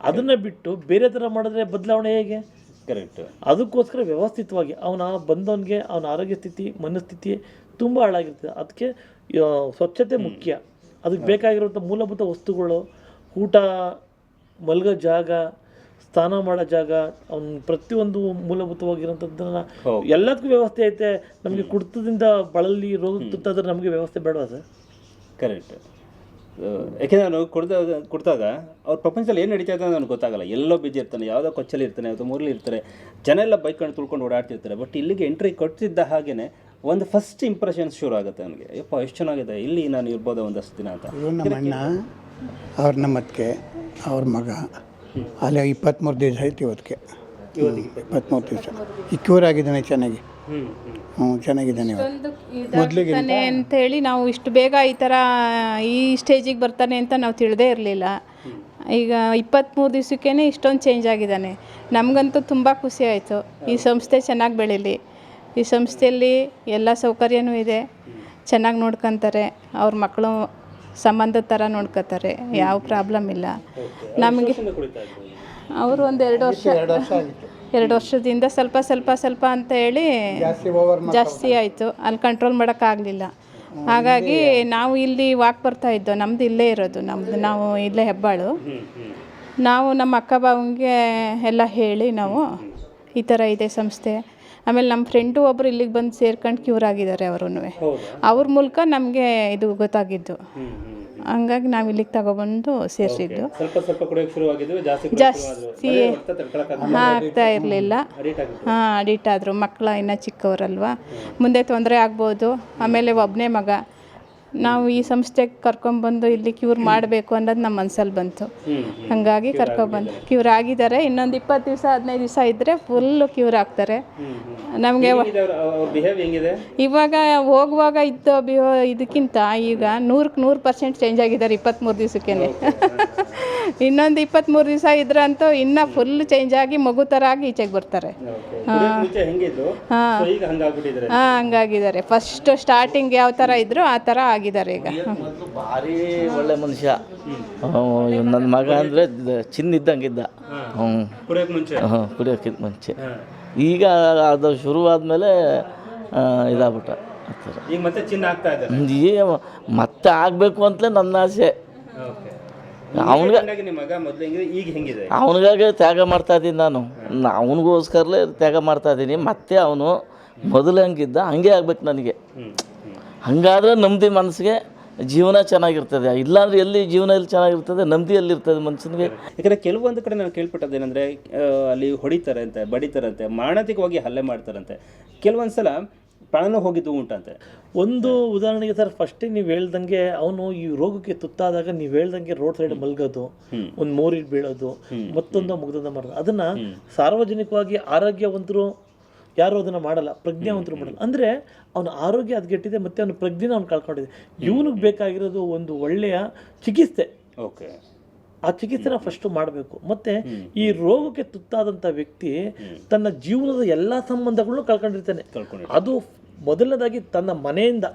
ಅದನ್ನ ಬಿಟ್ಟು ಬೇರೆ ಥರ ಮಾಡಿದ್ರೆ ಬದಲಾವಣೆ ಹೇಗೆ? ಕರೆಕ್ಟ್ ಅದಕ್ಕೋಸ್ಕರ ವ್ಯವಸ್ಥಿತವಾಗಿ ಅವನ ಬಂದವನಿಗೆ ಅವನ ಆರೋಗ್ಯ ಸ್ಥಿತಿ ಮನಸ್ಥಿತಿ ತುಂಬ ಹಾಳಾಗಿರ್ತದೆ. ಅದಕ್ಕೆ ಸ್ವಚ್ಛತೆ ಮುಖ್ಯ. ಅದಕ್ಕೆ ಬೇಕಾಗಿರುವಂಥ ಮೂಲಭೂತ ವಸ್ತುಗಳು ಊಟ ಮಲ್ಗೋ ಜಾಗ ಸ್ನಾನ ಮಾಡೋ ಜಾಗ ಅವ್ನು ಪ್ರತಿಯೊಂದು ಮೂಲಭೂತವಾಗಿರೋಂಥದ್ದನ್ನ ಎಲ್ಲದಕ್ಕೂ ವ್ಯವಸ್ಥೆ ಐತೆ. ನಮಗೆ ಕುಡಿತದಿಂದ ಬಳಲಿ ರೋಗ ತುತ್ತಾದ್ರೆ ನಮಗೆ ವ್ಯವಸ್ಥೆ ಬೇಡವಾ ಸರ್? ಕರೆಕ್ಟ್. ಯಾಕೆಂದ್ರೆ ನಾನು ಕೊಡ್ದಾಗ ಕೊಡ್ತಾಗ ಅವ್ರ ಪ್ರಪಂಚದಲ್ಲಿ ಏನು ನಡೀತಾ ಇದೆ ಅಂತ ನನಗೆ ಗೊತ್ತಾಗಲ್ಲ. ಎಲ್ಲೋ ಬಿಜಿ ಬಿದ್ದಿರ್ತಾನೆ ಯಾವುದೋ ಕೊಚ್ಚಲ್ಲಿ ಇರ್ತಾನೆ ಅಥವಾ ಮೂರಲ್ಲಿ ಇರ್ತಾರೆ. ಜನ ಎಲ್ಲ ಬೈಕ್ಕೊಂಡು ತುಳ್ಕೊಂಡು ಓಡಾಡ್ತಿರ್ತಾರೆ. ಬಟ್ ಇಲ್ಲಿಗೆ ಎಂಟ್ರಿ ಕೊಡ್ತಿದ್ದ ಹಾಗೇನೆ ಒಂದು ಫಸ್ಟ್ ಇಂಪ್ರೆಷನ್ ಶುರು ಆಗುತ್ತೆ ನನಗೆ ಯಪ್ಪ ಎಷ್ಟು ಚೆನ್ನಾಗಿದೆ. ಇಲ್ಲಿ ನಾನು ಇರ್ಬೋದು ಒಂದಷ್ಟು ದಿನ ಅಂತ. ನಮ್ಮ ಅಣ್ಣ ಅವ್ರ ನಮ್ಮ ಅತ್ತಿಗೆ ಅವ್ರ ಮಗ. ಅಲ್ಲಿ ಇಪ್ಪತ್ತ್ಮೂರು ದಿವಸ ಆಯ್ತು ಇವತ್ತಿಗೆ. ಇಪ್ಪತ್ತ್ಮೂರು ದಿವಸ. ಈ ಕ್ಯೂರ್ ಆಗಿದ್ದಾನೆ ಚೆನ್ನಾಗಿ. ಹ್ಞೂ ಚೆನ್ನಾಗಿದ್ದಾನೆ ಇವತ್ತು ಅಂತ ಅಂತೇಳಿ ನಾವು ಇಷ್ಟು ಬೇಗ ಈ ಥರ ಈ ಸ್ಟೇಜಿಗೆ ಬರ್ತಾನೆ ಅಂತ ನಾವು ತಿಳಿದೇ ಇರಲಿಲ್ಲ. ಈಗ ಇಪ್ಪತ್ತ್ಮೂರು ದಿವಸಕ್ಕೇ ಇಷ್ಟೊಂದು ಚೇಂಜ್ ಆಗಿದ್ದಾನೆ. ನಮಗಂತೂ ತುಂಬ ಖುಷಿ ಆಯಿತು. ಈ ಸಂಸ್ಥೆ ಚೆನ್ನಾಗಿ ಬೆಳೀಲಿ. ಈ ಸಂಸ್ಥೆಯಲ್ಲಿ ಎಲ್ಲ ಸೌಕರ್ಯನೂ ಇದೆ. ಚೆನ್ನಾಗಿ ನೋಡ್ಕೊತಾರೆ. ಅವ್ರ ಮಕ್ಕಳು ಸಂಬಂಧದ ಥರ ನೋಡ್ಕೋತಾರೆ. ಯಾವ ಪ್ರಾಬ್ಲಮ್ ಇಲ್ಲ. ನಮಗೆ ಅವರು ಒಂದು ಎರಡು ವರ್ಷ ಎರಡು ವರ್ಷದಿಂದ ಸ್ವಲ್ಪ ಸ್ವಲ್ಪ ಸ್ವಲ್ಪ ಅಂತ ಹೇಳಿ ಜಾಸ್ತಿ ಆಯಿತು. ಅಲ್ಲಿ ಕಂಟ್ರೋಲ್ ಮಾಡೋಕ್ಕಾಗಲಿಲ್ಲ ಹಾಗಾಗಿ ನಾವು ಇಲ್ಲಿ ವಾಕ್ ಬರ್ತಾ ಇದ್ದೋ ನಮ್ದು ಇಲ್ಲೇ ಇರೋದು ನಮ್ಮದು ನಾವು ಇಲ್ಲೇ ಹೆಬ್ಬಾಳು. ನಾವು ನಮ್ಮ ಅಕ್ಕ ಬಾವಂಗೆ ಎಲ್ಲ ಹೇಳಿ ನಾವು ಈ ಥರ ಇದೆ ಸಂಸ್ಥೆ. ಆಮೇಲೆ ನಮ್ಮ ಫ್ರೆಂಡು ಒಬ್ಬರು ಇಲ್ಲಿಗೆ ಬಂದು ಸೇರ್ಕೊಂಡು ಕ್ಯೂರ್ ಆಗಿದ್ದಾರೆ ಅವರು ಅವ್ರ ಮೂಲಕ ನಮಗೆ ಇದು ಗೊತ್ತಾಗಿದ್ದು. ಹಂಗಾಗಿ ನಾವು ಇಲ್ಲಿಗೆ ತಗೊಬಂದು ಸೇರಿಸಿದ್ದು. ಸ್ವಲ್ಪ ಸ್ವಲ್ಪ ಕುಡಿಯೋಕೆ ಶುರುವಾಗಿದ್ವಿ ಜಾಸ್ತಿ ಜಾಸ್ತಿ ಆಗ್ತಾ ಇರಲಿಲ್ಲ. ಹಾಂ ಅಡಿಟ್ ಆದರು. ಮಕ್ಕಳು ಇನ್ನೂ ಚಿಕ್ಕವರಲ್ವಾ? ಮುಂದೆ ತೊಂದರೆ ಆಗ್ಬೋದು. ಆಮೇಲೆ ಒಬ್ಬನೇ ಮಗ. ನಾವು ಈ ಸಂಸ್ಥೆಗೆ ಕರ್ಕೊಂಬಂದು ಇಲ್ಲಿ ಕ್ಯೂರ್ ಮಾಡಬೇಕು ಅನ್ನೋದು ನಮ್ಮ ಮನಸ್ಸಲ್ಲಿ ಬಂತು. ಹಾಗಾಗಿ ಕರ್ಕೊಬಂದು ಕ್ಯೂರ್ ಆಗಿದ್ದಾರೆ. ಇನ್ನೊಂದು ಇಪ್ಪತ್ತು ದಿವಸ ಹದಿನೈದು ದಿವಸ ಇದ್ದರೆ ಫುಲ್ಲು ಕ್ಯೂರ್ ಆಗ್ತಾರೆ. ನಮಗೆ ಇವಾಗ ಹೋಗುವಾಗ ಇದ್ದ ಬಿಹೋ ಇದಕ್ಕಿಂತ ಈಗ ನೂರಕ್ಕೆ ನೂರು ಪರ್ಸೆಂಟ್ ಚೇಂಜ್ ಆಗಿದ್ದಾರೆ ಇಪ್ಪತ್ತ್ಮೂರು ದಿವಸಕ್ಕೇ ಇನ್ನೊಂದು ಇಪ್ಪತ್ತ್ಮೂರು ದಿವಸ ಇದ್ರಂತೂ ಇನ್ನೂ ಫುಲ್ ಚೇಂಜ್ ಆಗಿ ಮಗು ಥರ ಆಗಿ ಈಚೆಗೆ ಬರ್ತಾರೆ. ಹಾಂ. ಹಾಂ. ಹಾಂ ಹಂಗಾಗಿದ್ದಾರೆ. ಫಸ್ಟ್ ಸ್ಟಾರ್ಟಿಂಗ್ ಯಾವ ಥರ ಇದ್ರು ಆ ಥರ ಆಗಿದ್ದಾರೆ ಈಗ. ಮೊದಲು ಭಾರಿ ಒಳ್ಳೆ ಮನುಷ್ಯ. ನನ್ನ ಮಗ ಅಂದರೆ ಚಿನ್ನ ಇದ್ದಂಗಿದ್ದ. ಹ್ಞೂ ಕುಡಿಯೋಕ್ ಮುಂಚೆ? ಹಾಂ ಕುಡಿಯೋಕ್ಕಿಂತ ಮುಂಚೆ. ಈಗ ಅದು ಶುರುವಾದಮೇಲೆ ಇದಾಗ್ಬಿಟ್ಟ. ಆ ಥರ. ಈಗ ಮತ್ತೆ ಚಿನ್ನ ಆಗ್ತಾ ಇದೆ ಮತ್ತೆ ಆಗಬೇಕು ಅಂತಲೇ ನನ್ನ ಆಸೆ. ಓಕೆ ಅವನಿಗೆ ಅವನಿಗಾಗೆ ತ್ಯಾಗ ಮಾಡ್ತಾ ಇದ್ದೀನಿ ನಾನು. ಅವನಿಗೋಸ್ಕರಲೇ ತ್ಯಾಗ ಮಾಡ್ತಾ ಇದ್ದೀನಿ. ಮತ್ತೆ ಅವನು ಮೊದಲು ಹಂಗಿದ್ದ ಹಂಗೆ ಆಗ್ಬೇಕು ನನಗೆ. ಹಂಗಾದ್ರೆ ನೆಮ್ಮದಿ ಮನಸ್ಸಿಗೆ ಜೀವನ ಚೆನ್ನಾಗಿರ್ತದೆ. ಇಲ್ಲಾಂದ್ರೆ ಎಲ್ಲಿ ಜೀವನ ಎಲ್ಲಿ ಚೆನ್ನಾಗಿರ್ತದೆ ಎಲ್ಲಿ ಇರ್ತದೆ ಮನುಷ್ಯನಿಗೆ ಯಾಕಂದ್ರೆ ಕೆಲವೊಂದು ಕಡೆ ನಾನು ಕೇಳ್ಪಟ್ಟದ್ದೇನೆಂದ್ರೆ ಅಲ್ಲಿ ಹೊಡಿತಾರಂತೆ ಬಡಿತಾರಂತೆ ಮಾನಸಿಕವಾಗಿ ಹಲ್ಲೆ ಮಾಡ್ತಾರಂತೆ. ಕೆಲವೊಂದು ಸಲ ಪ್ರಾಣ ಹೋಗಿದ್ದು ಉಂಟಂತೆ. ಒಂದು ಉದಾಹರಣೆಗೆ ಸರ್ ಫಸ್ಟೇ ನೀವು ಹೇಳ್ದಂಗೆ ಅವನು ಈ ರೋಗಕ್ಕೆ ತುತ್ತಾದಾಗ ನೀವು ಹೇಳ್ದಂಗೆ ರೋಡ್ ಸೈಡ್ ಮಲ್ಗೋದು ಒಂದು ಮೋರಿ ಬೀಳೋದು ಮತ್ತೊಂದು ಮುಗ್ದಂದ ಮಾಡೋದು. ಅದನ್ನ ಸಾರ್ವಜನಿಕವಾಗಿ ಆರೋಗ್ಯವಂತರು ಯಾರು ಅದನ್ನ ಮಾಡಲ್ಲ ಪ್ರಜ್ಞಾವಂತರು ಮಾಡಲ್ಲ. ಅಂದ್ರೆ ಅವನ ಆರೋಗ್ಯ ಅದ್ಗೆಟ್ಟಿದೆ ಮತ್ತೆ ಅವನ ಪ್ರಜ್ಞೆನ ಅವ್ನು ಕಳ್ಕೊಂಡಿದೆ. ಇವನಿಗೆ ಬೇಕಾಗಿರೋದು ಒಂದು ಒಳ್ಳೆಯ ಚಿಕಿತ್ಸೆ. ಓಕೆ. ಆ ಚಿಕಿತ್ಸೆನ ಫಸ್ಟ್ ಮಾಡಬೇಕು. ಮತ್ತೆ ಈ ರೋಗಕ್ಕೆ ತುತ್ತಾದಂಥ ವ್ಯಕ್ತಿ ತನ್ನ ಜೀವನದ ಎಲ್ಲ ಸಂಬಂಧಗಳನ್ನು ಕಳ್ಕೊಂಡಿರ್ತಾನೆ. ಅದು ಮೊದಲನೇದಾಗಿ ತನ್ನ ಮನೆಯಿಂದ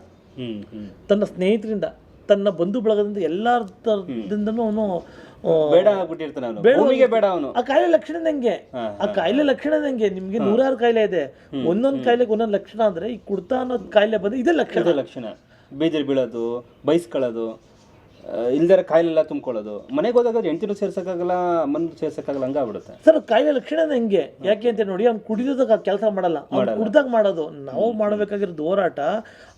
ತನ್ನ ಸ್ನೇಹಿತರಿಂದ ತನ್ನ ಬಂಧು ಬಳಗದಿಂದ ಎಲ್ಲ ಥರದಿಂದನೂ ಅವನು ಬೇಡ ಆಗ್ಬಿಟ್ಟಿರ್ತಾನೆ ಅವನು. ಬೇಡ ಭೂಮಿಗೆ ಬೇಡ ಅವನು. ಆ ಕಾಯಿಲೆ ಲಕ್ಷಣ ನಂಗೆ ಆ ಕಾಯಿಲೆ ಲಕ್ಷಣ ನಂಗೆ ನಿಮ್ಗೆ ನೂರಾರು ಕಾಯಿಲೆ ಇದೆ. ಒಂದೊಂದು ಕಾಯಿಲೆಗೆ ಒಂದೊಂದು ಲಕ್ಷಣ ಅಂದ್ರೆ ಈ ಕುಡ್ತಾ ಅನ್ನೋದು ಕಾಯಿಲೆ ಬಂದ್ರೆ ಇದೇ ಲಕ್ಷಣ. ಲಕ್ಷಣ. ಬೇಜರ್ ಬೀಳೋದು ಬೈಸ್ಕೊಳ್ಳೋದು ಇಲ್ದರ ಕಾಯಿಲೆಲ್ಲ ತುಂಬ್ಕೊಳ್ಳೋದು. ಮನೆಗೆ ಹೋದಾಗ ಹೆಂಡತಿನೂ ಸೇರ್ಸೋಕ್ಕಾಗಲ್ಲ ಅಮ್ಮನೂ ಸೇರ್ಸಕ್ಕಾಗಲ್ಲ ಹಂಗಾಗ್ಬಿಡುತ್ತೆ ಸರ್ ಕಾಯಿಲೆ ಲಕ್ಷಣ ಹೆಂಗೆ? ಯಾಕೆ ಅಂತ ನೋಡಿ ಅವ್ನು ಕುಡಿದಾಗ ಕೆಲಸ ಮಾಡಲ್ಲ. ಕುಡ್ದಾಗ ಮಾಡೋದು. ನಾವು ಮಾಡಬೇಕಾಗಿರೋದು ಹೋರಾಟ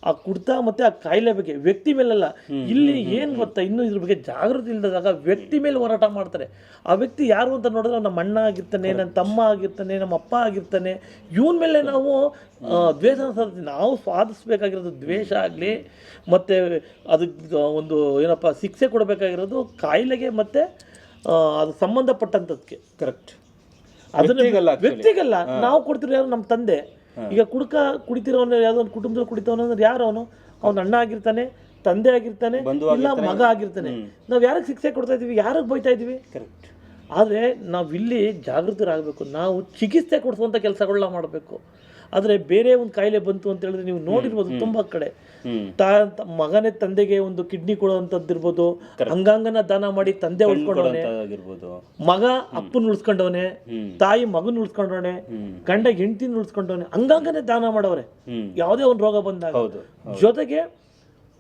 ಆ ಕುಡ್ತಾ ಮತ್ತೆ ಆ ಕಾಯಿಲೆ ಬಗ್ಗೆ ವ್ಯಕ್ತಿ ಮೇಲೆಲ್ಲ. ಇಲ್ಲಿ ಏನ್ ಗೊತ್ತಾ ಇನ್ನು ಇದ್ರ ಬಗ್ಗೆ ಜಾಗೃತಿ ಇಲ್ಲದಾಗ ವ್ಯಕ್ತಿ ಮೇಲೆ ಹೋರಾಟ ಮಾಡ್ತಾರೆ. ಆ ವ್ಯಕ್ತಿ ಯಾರು ಅಂತ ನೋಡಿದ್ರೆ ನಮ್ಮ ಅಣ್ಣ ಆಗಿರ್ತಾನೆ ನನ್ನ ತಮ್ಮ ಆಗಿರ್ತಾನೆ ನಮ್ಮ ಅಪ್ಪ ಆಗಿರ್ತಾನೆ ಇವನ್ ಮೇಲೆ ನಾವು ದ್ವೇಷ ಸಾಧಿಸ್ತೀವಿ. ನಾವು ಸಾಧಿಸ್ಬೇಕಾಗಿರೋದು ದ್ವೇಷ ಆಗಲಿ ಮತ್ತೆ ಅದಕ್ಕೆ ಒಂದು ಏನಪ್ಪ ಶಿಕ್ಷೆ ಕೊಡಬೇಕಾಗಿರೋದು ಕಾಯಿಲೆಗೆ ಮತ್ತೆ ಅದು ಸಂಬಂಧಪಟ್ಟಂಥದ್ಕೆ ಕರೆಕ್ಟ್ ಅದನ್ನ ವ್ಯಕ್ತಿಗಲ್ಲ ನಾವು ಕೊಡ್ತಿರೋ ಯಾರು ನಮ್ಮ ತಂದೆ. ಈಗ ಕುಡ್ಕ ಕುಡಿತಿರೋನು ಯಾವುದೋ ಒಂದು ಕುಟುಂಬದಲ್ಲಿ ಕುಡಿತವನು ಅಂದ್ರೆ ಯಾರು ಅವನು? ಅವ್ನ ಅಣ್ಣ ಆಗಿರ್ತಾನೆ ತಂದೆ ಆಗಿರ್ತಾನೆ ಇಲ್ಲ ಮಗ ಆಗಿರ್ತಾನೆ. ನಾವು ಯಾರಿಗೆ ಶಿಕ್ಷೆ ಕೊಡ್ತಾ ಇದೀವಿ ಯಾರಿಗೆ ಬೈತಾ ಇದೀವಿ ಕರೆಕ್ಟ್ ಆದರೆ ನಾವಿಲ್ಲಿ ಜಾಗೃತರಾಗಬೇಕು. ನಾವು ಚಿಕಿತ್ಸೆ ಕೊಡಿಸುವಂಥ ಕೆಲಸಗಳನ್ನ ಮಾಡಬೇಕು. ಆದರೆ ಬೇರೆ ಒಂದು ಕಾಯಿಲೆ ಬಂತು ಅಂತ ಹೇಳಿದ್ರೆ ನೀವು ನೋಡಿರ್ಬೋದು ತುಂಬಾ ಕಡೆ. ತಾ ಮಗನೇ ತಂದೆಗೆ ಒಂದು ಕಿಡ್ನಿ ಕೊಡುವಂತದ್ದು ಇರ್ಬೋದು ಅಂಗಾಂಗನ ದಾನ ಮಾಡಿ ತಂದೆ ಉಳ್ಕೊಂಡವನೆ ಮಗ ಅಪ್ಪನ ಉಳಿಸ್ಕೊಂಡವನೆ ತಾಯಿ ಮಗನ ಉಳ್ಸ್ಕೊಂಡವನೆ ಗಂಡ ಹೆಂಡತಿನ ಉಳಿಸ್ಕೊಂಡವನೆ ಅಂಗಾಂಗನೆ ದಾನ ಮಾಡವ್ರೆ. ಯಾವುದೇ ಒಂದು ರೋಗ ಬಂದಾಗ. ಜೊತೆಗೆ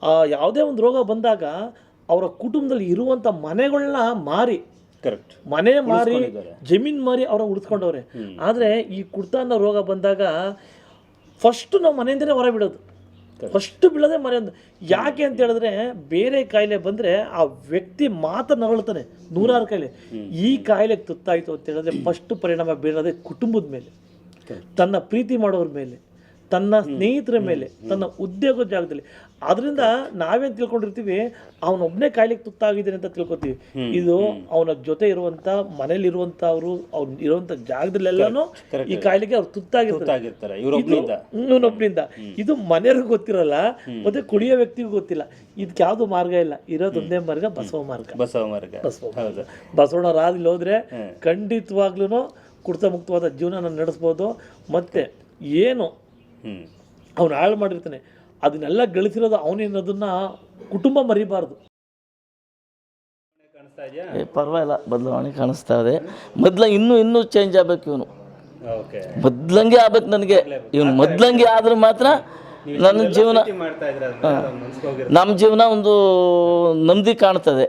ಆ, ಯಾವುದೇ ಒಂದು ರೋಗ ಬಂದಾಗ ಅವರ ಕುಟುಂಬದಲ್ಲಿ ಇರುವಂತ ಮನೆಗಳನ್ನ ಮಾರಿ ಕರೆಕ್ಟ್ ಮನೆ ಮಾರಿ ಜಮೀನ್ ಮಾರಿ ಅವ್ರ ಉಳಿಸ್ಕೊಂಡವ್ರೆ. ಆದರೆ ಈ ಕುಡ್ತಾ ಅನ್ನೋ ರೋಗ ಬಂದಾಗ ಫಸ್ಟ್ ನಾವು ಮನೆಯಿಂದನೇ ಹೊರ ಬಿಡೋದು. ಫಸ್ಟ್ ಬಿಡೋದೇ ಮನೆ ಯಾಕೆ ಅಂತ ಹೇಳಿದ್ರೆ ಬೇರೆ ಕಾಯಿಲೆ ಬಂದರೆ ಆ ವ್ಯಕ್ತಿ ಮಾತ್ರ ನರಳ್ತಾನೆ ನೂರಾರು ಕಾಯಿಲೆ. ಈ ಕಾಯಿಲೆಗೆ ತುತ್ತಾಯಿತು ಅಂತ ಹೇಳಿದ್ರೆ ಫಸ್ಟ್ ಪರಿಣಾಮ ಬೀಳೋದೇ ಕುಟುಂಬದ ಮೇಲೆ. ತನ್ನ ಪ್ರೀತಿ ಮಾಡೋರ ಮೇಲೆ. ತನ್ನ ಸ್ನೇಹಿತರ ಮೇಲೆ ತನ್ನ ಉದ್ಯೋಗ ಜಾಗದಲ್ಲಿ. ಅದರಿಂದ ನಾವೇನ್ ತಿಳ್ಕೊಂಡಿರ್ತೀವಿ ಅವನೊಬ್ಬನೇ ಕಾಯಿಲೆಗೆ ತುತ್ತಾಗಿದ್ದಾನೆ ಅಂತ ತಿಳ್ಕೊತೀವಿ. ಇದು ಅವನ ಜೊತೆ ಇರುವಂತ ಮನೇಲಿ ಇರುವಂತವ್ರು ಅವ್ರು ಇರುವಂತ ಜಾಗದಲ್ಲೆಲ್ಲಾನು ಈ ಕಾಯಿಲೆಗೆ ಅವ್ರು ತುತ್ತಾಗಿರ್ತಾರೆ. ಇವನೊಬ್ಬನಿಂದ ಇದು ಮನೆಯವ್ರಿಗೆ ಗೊತ್ತಿರಲ್ಲ ಮತ್ತೆ ಕುಡಿಯೋ ವ್ಯಕ್ತಿಗೂ ಗೊತ್ತಿಲ್ಲ. ಇದಕ್ಕೆ ಯಾವ್ದು ಮಾರ್ಗ ಇಲ್ಲ. ಇರೋದೊಂದೇ ಮಾರ್ಗ ಬಸವ ಮಾರ್ಗ. ಬಸವ ಮಾರ್ಗ. ಹೌದು. ಬಸವಣ್ಣರಾದ್ ಇಲ್ಲಿ ಹೋದ್ರೆ ಖಂಡಿತವಾಗ್ಲೂ ಕುಡಿತ ಮುಕ್ತವಾದ ಜೀವನ ನಡೆಸ್ಬೋದು. ಮತ್ತೆ ಏನು ಅವ್ನು ಹಾಳು ಮಾಡಿರ್ತಾನೆ. ಅದನ್ನೆಲ್ಲ ಗಳಿಸಿರೋದು ಅವನೇನದನ್ನ ಕುಟುಂಬ ಮರಿಬಾರ್ದು. ಪರವಾಗಿಲ್ಲ. ಬದಲಾವಣೆ ಕಾಣಿಸ್ತಾ ಇದೆ. ಮೊದ್ಲ ಇನ್ನೂ ಇನ್ನೂ ಚೇಂಜ್ ಆಗ್ಬೇಕು ಇವನು. ಓಕೆ. ಮೊದ್ಲಂಗೆ ಆಗ್ಬೇಕು ನನಗೆ. ಇವನು ಮೊದ್ಲಂಗೆ ಆದ್ರೆ ಮಾತ್ರ ನನ್ನ ಜೀವನ ಮಾಡ್ತಾ ಇದ್ರೆ ಮನ್ಸಿಗೆ ಹೋಗಿರೋ ನಮ್ಮ ಜೀವನ ಒಂದು ನೆಮ್ಮದಿ ಕಾಣ್ತದೆ.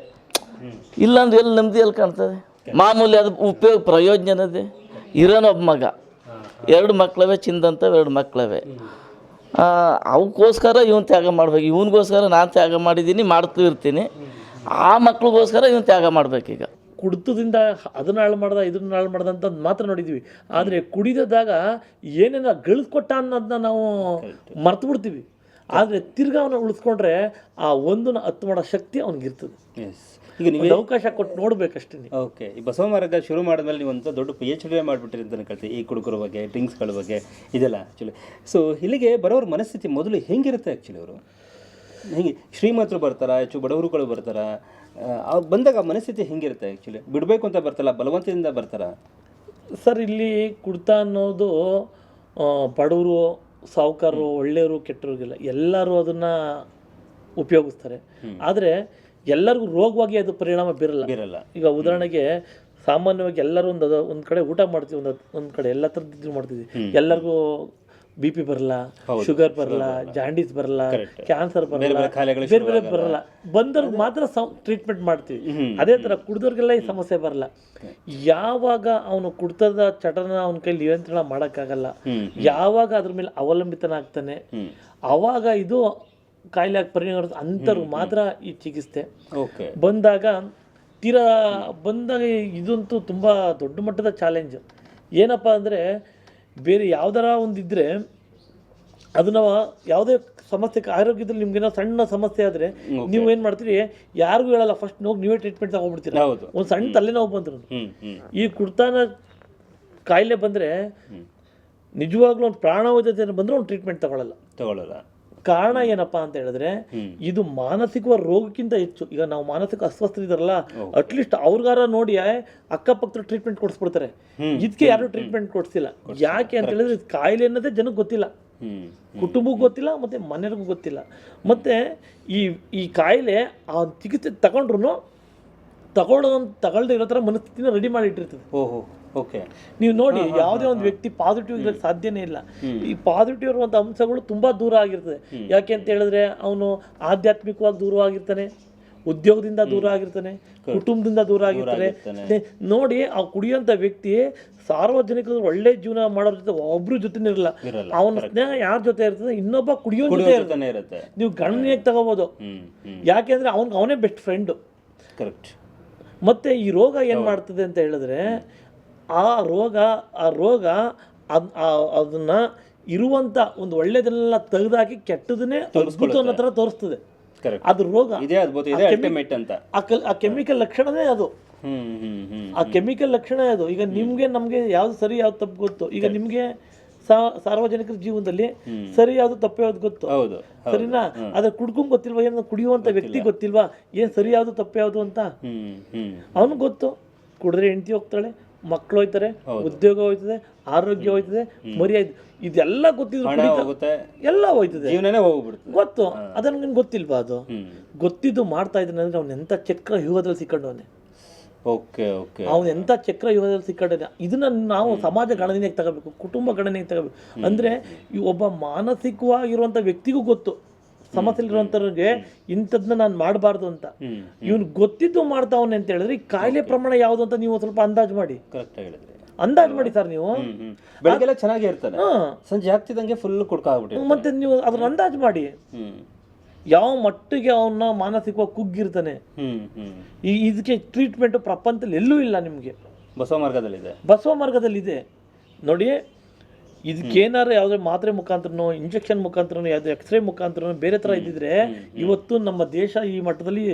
ಇಲ್ಲಾಂದ್ರೆ ಎಲ್ಲಿ ನೆಮ್ಮದಿ ಎಲ್ಲಿ ಕಾಣ್ತದೆ ಮಾಮೂಲಿ ಅದು ಉಪಯೋಗ ಪ್ರಯೋಜನದೇ. ಇರೋನೊಬ್ಬ ಮಗ. ಎರಡು ಮಕ್ಕಳವೇ ಚಿಂದಂತ ಎರಡು ಮಕ್ಕಳವೇ ಅವಕ್ಕೋಸ್ಕರ ಇವನು ತ್ಯಾಗ ಮಾಡ್ಬೇಕು. ಇವನಿಗೋಸ್ಕರ ನಾನು ತ್ಯಾಗ ಮಾಡಿದ್ದೀನಿ ಮಾಡ್ತಾ ಇರ್ತೀನಿ. ಆ ಮಕ್ಳಿಗೋಸ್ಕರ ಇವನು ತ್ಯಾಗ ಮಾಡ್ಬೇಕೀಗ. ಕುಡಿತದಿಂದ ಅದನ್ನ ಹಾಳು ಮಾಡ್ದ ಇದನ್ನ ಹಾಳು ಮಾಡ್ದ ಅಂತ ಮಾತ್ರ ನೋಡಿದ್ವಿ. ಆದರೆ ಕುಡಿದಾಗ ಏನೇನ ಗಳಿಸ್ಕೊಟ್ಟ ಅನ್ನೋದನ್ನ ನಾವು ಮರ್ತು ಬಿಡ್ತೀವಿ. ಆದರೆ ತಿರ್ಗಾ ಅವನ ಉಳಿಸ್ಕೊಂಡ್ರೆ ಆ ಒಂದನ್ನ ಹತ್ತು ಮಾಡೋ ಶಕ್ತಿ ಅವನಿಗಿರ್ತದೆ ಎಸ್ ಈಗ ನೀವು ಅವಕಾಶ ಕೊಟ್ಟು ನೋಡಬೇಕಷ್ಟೇ ಓಕೆ ಈ ಬಸವ ಮಾರ್ಗ ಶುರು ಮಾಡಿದ್ಮೇಲೆ ನೀವು ಒಂದು ದೊಡ್ಡ ಪಿ ಎಚ್ ಡಿ ಮಾಡಿಬಿಟ್ಟಿರಿ ಅಂತ ಕೇಳ್ತೀವಿ ಈ ಕುಡುಕರ ಬಗ್ಗೆ ಡ್ರಿಂಕ್ಸ್ಗಳ ಬಗ್ಗೆ ಇದೆಲ್ಲ ಆ್ಯಕ್ಚುಲಿ ಸೊ ಇಲ್ಲಿಗೆ ಬರೋರ ಮನಸ್ಥಿತಿ ಮೊದಲು ಹೆಂಗಿರುತ್ತೆ ಆ್ಯಕ್ಚುಲಿ ಅವರು? ಹೆಂಗೆ? ಶ್ರೀಮಂತರು ಬರ್ತಾರಾ ಹೆಚ್ಚು ಬಡವರುಗಳು ಬರ್ತಾರ? ಅವ್ರು ಬಂದಾಗ ಮನಸ್ಥಿತಿ ಹೆಂಗಿರುತ್ತೆ ಆ್ಯಕ್ಚುಲಿ ಬಿಡಬೇಕು ಅಂತ ಬರ್ತಾರ ಬಲವಂತದಿಂದ ಬರ್ತಾರ? ಸರ್ ಇಲ್ಲಿ ಕುಡ್ತಾ ಅನ್ನೋದು ಬಡವರು ಸಾಹುಕಾರರು ಒಳ್ಳೆಯವರು ಕೆಟ್ಟವ್ರಿಗೆಲ್ಲ ಎಲ್ಲರೂ ಅದನ್ನು ಉಪಯೋಗಿಸ್ತಾರೆ. ಆದರೆ ಎಲ್ಲರಿಗೂ ರೋಗವಾಗಿ ಅದು ಪರಿಣಾಮ ಬೀರಲ್ಲ. ಬೀರಲ್ಲ. ಈಗ ಉದಾಹರಣೆಗೆ ಸಾಮಾನ್ಯವಾಗಿ ಎಲ್ಲರೂ ಒಂದು ಒಂದು ಕಡೆ ಊಟ ಮಾಡ್ತೀವಿ ಒಂದು ಒಂದು ಕಡೆ ಎಲ್ಲ ಥರದ್ದು ಇದು ಮಾಡ್ತೀವಿ ಎಲ್ಲರಿಗೂ ಬಿ ಪಿ ಬರಲ್ಲ ಶುಗರ್ ಬರಲ್ಲ ಜಾಂಡೀಸ್ ಬರಲ್ಲ ಕ್ಯಾನ್ಸರ್ ಬರಲ್ಲ ಬೇರೆ ಬೇರೆ ಬರಲ್ಲ. ಬಂದವ್ರಿಗೆ ಮಾತ್ರ ಟ್ರೀಟ್ಮೆಂಟ್ ಮಾಡ್ತೀವಿ. ಅದೇ ಥರ ಕುಡ್ದವ್ರಿಗೆಲ್ಲ ಈ ಸಮಸ್ಯೆ ಬರಲ್ಲ. ಯಾವಾಗ ಅವನು ಕುಡ್ತದ ಚಟನ ಅವನ ಕೈಲಿ ನಿಯಂತ್ರಣ ಮಾಡೋಕ್ಕಾಗಲ್ಲ. ಯಾವಾಗ ಅದ್ರ ಮೇಲೆ ಅವಲಂಬಿತನಾಗ್ತಾನೆ. ಅವಾಗ ಇದು ಕಾಯಿಲೆ ಆಗಿ ಪರಿಣಾಮ ಅಂಥವ್ರು ಮಾತ್ರ ಈ ಚಿಕಿತ್ಸೆ. ಬಂದಾಗ ತೀರಾ ಬಂದಾಗ ಇದಂತೂ ತುಂಬ ದೊಡ್ಡ ಮಟ್ಟದ ಚಾಲೆಂಜ್ ಏನಪ್ಪ ಅಂದರೆ ಬೇರೆ ಯಾವ್ದಾರ ಒಂದಿದ್ರೆ ಅದನ್ನ ಯಾವುದೇ ಸಮಸ್ಯೆ ಆರೋಗ್ಯದಲ್ಲಿ ನಿಮ್ಗೇನೋ ಸಣ್ಣ ಸಮಸ್ಯೆ ಆದರೆ ನೀವು ಏನು ಮಾಡ್ತೀರಿ? ಯಾರಿಗೂ ಹೇಳಲ್ಲ ಫಸ್ಟ್ ನೋವು ನೀವೇ ಟ್ರೀಟ್ಮೆಂಟ್ ತಗೊಂಡ್ಬಿಡ್ತೀರಿ? ಒಂದ್ ಸಣ್ಣ ತಲೆನೋವು ಬಂದ್ರು ಈ ಕುರ್ತಾನ ಕಾಯಿಲೆ ಬಂದರೆ ನಿಜವಾಗ್ಲೂ ಒಂದು ಪ್ರಾಣವೈದ್ಯತೆ ಬಂದ್ರೆ ಒಂದು ಟ್ರೀಟ್ಮೆಂಟ್ ತಗೊಳ್ಳಲ್ಲ ತಗೊಳ್ಳಲ್ಲ ಕಾರಣ ಏನಪ್ಪಾ ಅಂತ ಹೇಳಿದ್ರೆ ಇದು ಮಾನಸಿಕವಾದ ರೋಗಕ್ಕಿಂತ ಹೆಚ್ಚು. ಈಗ ನಾವು ಮಾನಸಿಕ ಅಸ್ವಸ್ಥರಿದಾರಲ್ಲ ಅಟ್ಲೀಸ್ಟ್ ಅವ್ರಿಗಾರ ನೋಡಿ ಅಕ್ಕಪಕ್ಕ ಟ್ರೀಟ್ಮೆಂಟ್ ಕೊಡಿಸ್ಬಿಡ್ತಾರೆ. ಇದಕ್ಕೆ ಯಾರು ಟ್ರೀಟ್ಮೆಂಟ್ ಕೊಡ್ಸಿಲ್ಲ. ಯಾಕೆ ಅಂತ ಹೇಳಿದ್ರೆ ಇದು ಕಾಯಿಲೆ ಅನ್ನೋದೇ ಜನಕ್ಕೆ ಗೊತ್ತಿಲ್ಲ. ಕುಟುಂಬಕ್ಕೂ ಗೊತ್ತಿಲ್ಲ ಮತ್ತೆ ಮನೆಯವ್ರಿಗೂ ಗೊತ್ತಿಲ್ಲ. ಮತ್ತೆ ಈ ಈ ಕಾಯಿಲೆ ಆ ಚಿಕಿತ್ಸೆ ತಗೊಂಡ್ರು ತಗೊಳ್ಳೋ ತಗೊಳ್ದೆ ಇರೋ ಥರ ಮನಸ್ಥಿತಿನ ರೆಡಿ ಮಾಡಿ ಇಟ್ಟಿರ್ತದೆ. ಓಹೋ. ಓಕೆ ನೀವು ನೋಡಿ ಯಾವುದೇ ಒಂದು ವ್ಯಕ್ತಿ ಪಾಸಿಟಿವ್ ಇರೋಕ್ಕೆ ಸಾಧ್ಯನೇ ಇಲ್ಲ. ಈ ಪಾಸಿಟಿವ್ ಇರುವಂಥ ಅಂಶಗಳು ತುಂಬಾ ದೂರ ಆಗಿರ್ತದೆ. ಯಾಕೆ ಅಂತ ಹೇಳಿದ್ರೆ ಅವನು ಆಧ್ಯಾತ್ಮಿಕವಾಗಿ ದೂರವಾಗಿರ್ತಾನೆ ಉದ್ಯೋಗದಿಂದ ದೂರ ಆಗಿರ್ತಾನೆ ಕುಟುಂಬದಿಂದ ದೂರ ಆಗಿರ್ತಾನೆ. ನೋಡಿ ಆ ಕುಡಿಯೋಂಥ ವ್ಯಕ್ತಿ ಸಾರ್ವಜನಿಕರು ಒಳ್ಳೆ ಜೀವನ ಮಾಡೋರ ಜೊತೆ ಒಬ್ರು ಜೊತೆ ಇರಲ್ಲ. ಅವನ ಸ್ನೇಹ ಯಾರ ಜೊತೆ ಇರ್ತದೆ? ಇನ್ನೊಬ್ಬ ಕುಡಿಯೋ ಜೊತೆ ಇರ್ತಾನೆ ಇರುತ್ತೆ. ನೀವು ಗಣನೀಯಾಗಿ ತಗೋಬೋದು. ಯಾಕೆಂದ್ರೆ ಅವ್ನಿಗೆ ಅವನೇ ಬೆಸ್ಟ್ ಫ್ರೆಂಡು ಕರೆಕ್ಟ್ ಮತ್ತೆ ಈ ರೋಗ ಏನು ಮಾಡ್ತದೆ ಅಂತ ಹೇಳಿದ್ರೆ ಆ ರೋಗ ಆ ರೋಗ ಅದ್ ಅದನ್ನ ಇರುವಂತ ಒಂದು ಒಳ್ಳೇದನ್ನೆಲ್ಲ ತೆಗೆದಾಕಿ ಕೆಟ್ಟದನ್ನೇ ಅನ್ನೋ ಥರ ತೋರಿಸ್ತದೆ. ಅದು ರೋಗ. ಇದೇ ಅದ್ಭುತ ಇದೆ ಅಲ್ಟಿಮೇಟ್ ಅಂತ. ಆ ಕಲ್ ಆ ಕೆಮಿಕಲ್ ಲಕ್ಷಣನೇ ಅದು. ಆ ಕೆಮಿಕಲ್ ಲಕ್ಷಣ ಅದು. ಈಗ ನಿಮ್ಗೆ ನಮ್ಗೆ ಯಾವ್ದು ಸರಿ ಯಾವ್ದು ತಪ್ಪು ಗೊತ್ತು? ಈಗ ನಿಮ್ಗೆ ಸಾರ್ವಜನಿಕರ ಜೀವನದಲ್ಲಿ ಸರಿ ಯಾವ್ದು ತಪ್ಪು ಯಾವ್ದು ಗೊತ್ತು? ಹೌದು ಸರಿನಾ? ಅದ್ರ ಕುಡ್ಕೊಂಡ್ ಗೊತ್ತಿಲ್ವಾ? ಏನು ಕುಡಿಯುವಂತ ವ್ಯಕ್ತಿ ಗೊತ್ತಿಲ್ವಾ? ಏನ್ ಸರಿ ಯಾವ್ದು ತಪ್ಪು ಯಾವ್ದು ಅಂತ? ಅವನು ಗೊತ್ತು. ಕುಡಿದ್ರೆ ಹೆಂಡತಿ ಹೋಗ್ತಾಳೆ ಮಕ್ಕಳು ಹೋಯ್ತಾರೆ ಉದ್ಯೋಗ ಹೋಯ್ತದೆ ಆರೋಗ್ಯ ಹೋಯ್ತದೆ ಮರಿ ಇದೆಲ್ಲ ಗೊತ್ತಿದ್ರು ಎಲ್ಲ ಹೋಯ್ತದೆ. ಗೊತ್ತು. ಅದನ್ನ ನಿಮ್ಗೆ ಗೊತ್ತಿಲ್ವಾ ಅದು? ಗೊತ್ತಿದ್ದು ಮಾಡ್ತಾ ಇದ್ದಾನೆ ಅಂದ್ರೆ ಅವ್ನು ಎಂತ ಚಕ್ರ ಯುಗದಲ್ಲಿ ಸಿಕ್ಕಂಡವನೆ. Okay okay. ಅವನು ಎಂತ ಚಕ್ರ ಯುಗದಲ್ಲಿ ಸಿಕ್ಕಂಡನೆ ಇದನ್ನ ನಾವು ಸಮಾಜ ಗಣನೆಗೆ ತಗೋಬೇಕು ಕುಟುಂಬ ಗಣನೆಗೆ ತಗೋಬೇಕು. ಅಂದ್ರೆ ಈ ಒಬ್ಬ ಮಾನಸಿಕವಾಗಿರುವಂತ ವ್ಯಕ್ತಿಗೂ ಗೊತ್ತು. ಸಮಸ್ಯೆಲಿರುವಂಥವ್ರಿಗೆ ಇಂಥದ್ನ ನಾನು ಮಾಡಬಾರ್ದು ಅಂತ. ಇವನು ಗೊತ್ತಿದ್ದು ಮಾಡ್ತಾವನೆ ಅಂತ ಹೇಳಿದ್ರೆ ಈ ಕಾಯಿಲೆ ಪ್ರಮಾಣ ಯಾವುದು ಅಂತ ನೀವು ಸ್ವಲ್ಪ ಅಂದಾಜು ಮಾಡಿ. ಕರೆಕ್ಟ್ ಹೇಳಿದ್ರಿ. ಅಂದಾಜು ಮಾಡಿ ಸರ್ ನೀವು. ಬೆಳಗ್ಗೆಲ್ಲ ಚೆನ್ನಾಗೇ ಇರ್ತಾನೆ ಸಂಜೆ ಆಗ್ತಿದ್ದಂಗೆ ಫುಲ್ ಕುಡ್ಕಾಗ್ಬಿಟ್ಟು ಮತ್ತೆ ನೀವು ಅದನ್ನ ಅಂದಾಜು ಮಾಡಿ. ಯಾವ ಮಟ್ಟಿಗೆ ಅವನ್ನ ಮಾನಸಿಕವಾಗಿ ಕುಗ್ಗಿರ್ತಾನೆ. ಈ ಇದಕ್ಕೆ ಟ್ರೀಟ್ಮೆಂಟ್ ಪ್ರಪಂಚದಲ್ಲಿ ಎಲ್ಲೂ ಇಲ್ಲ ನಿಮಗೆ. ಬಸವ ಮಾರ್ಗದಲ್ಲಿದೆ. ಬಸವ ಮಾರ್ಗದಲ್ಲಿದೆ. ನೋಡಿ ಇದಕ್ಕೇನಾರು ಯಾವುದೇ ಮಾತ್ರೆ ಮುಖಾಂತರನೋ ಇಂಜೆಕ್ಷನ್ ಮುಖಾಂತರನೋ ಯಾವುದೇ ಎಕ್ಸ್ರೇ ಮುಖಾಂತರನೋ ಬೇರೆ ಥರ ಇದ್ದಿದ್ರೆ ಇವತ್ತು ನಮ್ಮ ದೇಶ ಈ ಮಟ್ಟದಲ್ಲಿ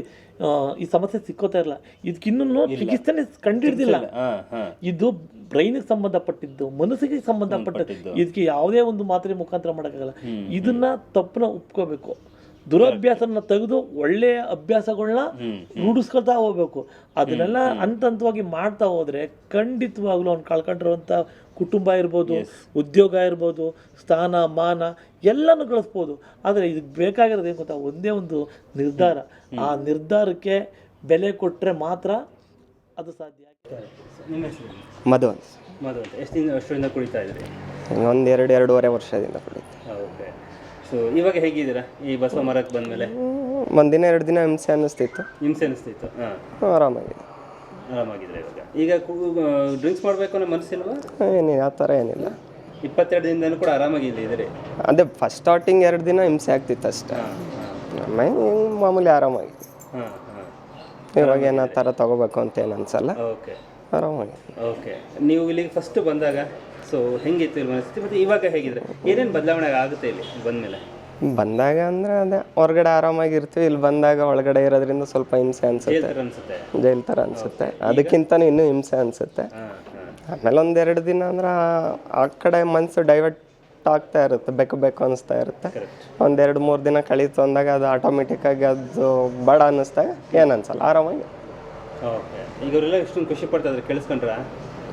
ಈ ಸಮಸ್ಯೆ ಸಿಕ್ಕೋತಾ ಇರಲ್ಲ. ಇದಕ್ಕಿನ್ನೂ ಚಿಕಿತ್ಸೆನೇ ಕಂಡಿಡ್ದಿಲ್ಲ ಇದು ಬ್ರೈನ್ಗೆ ಸಂಬಂಧಪಟ್ಟಿದ್ದು ಮನಸ್ಸಿಗೆ ಸಂಬಂಧಪಟ್ಟಿದ್ದು. ಇದಕ್ಕೆ ಯಾವುದೇ ಒಂದು ಮಾತ್ರೆ ಮುಖಾಂತರ ಮಾಡೋಕ್ಕಾಗಲ್ಲ. ಇದನ್ನ ತಪ್ಪನ ಒಪ್ಕೋಬೇಕು. ದುರಭ್ಯಾಸನ ತೆಗೆದು ಒಳ್ಳೆಯ ಅಭ್ಯಾಸಗಳನ್ನ ರೂಢಿಸ್ಕೊಳ್ತಾ ಹೋಗ್ಬೇಕು. ಅದನ್ನೆಲ್ಲ ಹಂತ ಹಂತವಾಗಿ ಮಾಡ್ತಾ ಹೋದ್ರೆ ಖಂಡಿತವಾಗ್ಲೂ ಅವ್ನು ಕಳ್ಕೊಂಡಿರುವಂಥ ಕುಟುಂಬ ಇರ್ಬೋದು ಉದ್ಯೋಗ ಇರ್ಬೋದು ಸ್ಥಾನ ಮಾನ ಎಲ್ಲನೂ ಗಳಿಸ್ಬೋದು. ಆದರೆ ಇದಕ್ಕೆ ಬೇಕಾಗಿರೋದು ಏನು ಗೊತ್ತಾ? ಒಂದೇ ಒಂದು ನಿರ್ಧಾರ. ಆ ನಿರ್ಧಾರಕ್ಕೆ ಬೆಲೆ ಕೊಟ್ಟರೆ ಮಾತ್ರ ಅದು ಸಾಧ್ಯ ನಿಮ್ಮ ಹೆಸರು? ಮಧು ಅಂತ ಮಧು ಅಂತ ಎಷ್ಟು ದಿನ ವರ್ಷದಿಂದ ಕುಡಿತಾ ಇದ್ರಿ? ಒಂದು ಎರಡು ಎರಡೂವರೆ ವರ್ಷದಿಂದ ಕುಡಿತು ಓಕೆ. ಸೊ ಇವಾಗ ಹೇಗಿದ್ದೀರಾ? ಈ ಬಸವ ಮರಕ್ಕೆ ಬಂದಮೇಲೆ? ಒಂದಿನ ಎರಡು ದಿನ ಹಿಂಸೆ ಅನ್ನಿಸ್ತಿತ್ತು. ಹಿಂಸೆ ಅನ್ನಿಸ್ತಿತ್ತು. ಹಾಂ. ಆರಾಮಾಗಿದೆ ಆರಾಮಾಗಿದ್ರೆ ಇವಾಗ. ಈಗ ಡ್ರಿಂಕ್ಸ್ ಮಾಡಬೇಕು ಅನ್ನೋ ಮನಸ್ಸಿಲ್ವಾ? ಏನಿಲ್ಲ ಆ ಥರ ಏನಿಲ್ಲ. ಇಪ್ಪತ್ತೆರಡು ದಿನದಲ್ಲೂ ಕೂಡ ಆರಾಮಾಗಿ ಇದ್ರಿ? ಅದೇ ಫಸ್ಟ್ ಸ್ಟಾರ್ಟಿಂಗ್ ಎರಡು ದಿನ ಹಿಂಸೆ ಆಗ್ತಿತ್ತು ಅಷ್ಟೇ. ಆಮೇಲೆ ಮಾಮೂಲಿ ಆರಾಮಾಗಿ. ಹಾಂ ಹಾಂ. ಇವಾಗ ಏನೋ ಥರ ತಗೋಬೇಕು ಅಂತ ಏನು ಅನ್ಸಲ್ಲ. ಓಕೆ. ಆರಾಮಾಗಿ. ಓಕೆ. ನೀವು ಇಲ್ಲಿಗೆ ಫಸ್ಟ್ ಬಂದಾಗ ಸೊ ಹೆಂಗಿತ್ತು ಇಲ್ಲಿ ಮನಸ್ಥಿತಿ? ಮತ್ತು ಇವಾಗ ಹೇಗಿದ್ರೆ? ಏನೇನು ಬದಲಾವಣೆ ಆಗುತ್ತೆ ಇಲ್ಲಿ ಬಂದಮೇಲೆ? ಬಂದಾಗ ಅಂದ್ರೆ ಅದೇ ಹೊರಗಡೆ ಆರಾಮಾಗಿರ್ತೀವಿ ಇಲ್ಲಿ ಬಂದಾಗ ಒಳಗಡೆ ಇರೋದ್ರಿಂದ ಸ್ವಲ್ಪ ಹಿಂಸೆ ಅನ್ಸುತ್ತೆ. ಜೈಲ್ ಥರ ಅನ್ಸುತ್ತೆ. ಅದಕ್ಕಿಂತನೂ ಇನ್ನೂ ಹಿಂಸೆ ಅನ್ಸುತ್ತೆ. ಆಮೇಲೆ ಒಂದೆರಡು ದಿನ ಅಂದ್ರೆ ಆ- ಕಡೆ ಮನಸ್ಸು ಡೈವರ್ಟ್ ಆಗ್ತಾ ಇರುತ್ತೆ ಬೇಕು ಬೇಕು ಅನಿಸ್ತಾ ಇರುತ್ತೆ. ಒಂದೆರಡು ಮೂರು ದಿನ ಕಳೀತು ಅಂದಾಗ ಅದು ಆಟೋಮೆಟಿಕ್ಕಾಗಿ ಅದು ಬೇಡ ಅನ್ನಿಸ್ದಾಗ ಏನು ಅನ್ಸಲ್ಲ ಆರಾಮಾಗಿ. ಓಕೆ. ಈಗ ಅವರೆಲ್ಲ ಎಷ್ಟೊಂದು ಖುಷಿ ಪಡ್ತಾ ಇದ್ದಾರೆ ಕೇಳಿಸ್ಕೊಂಡ್ರ?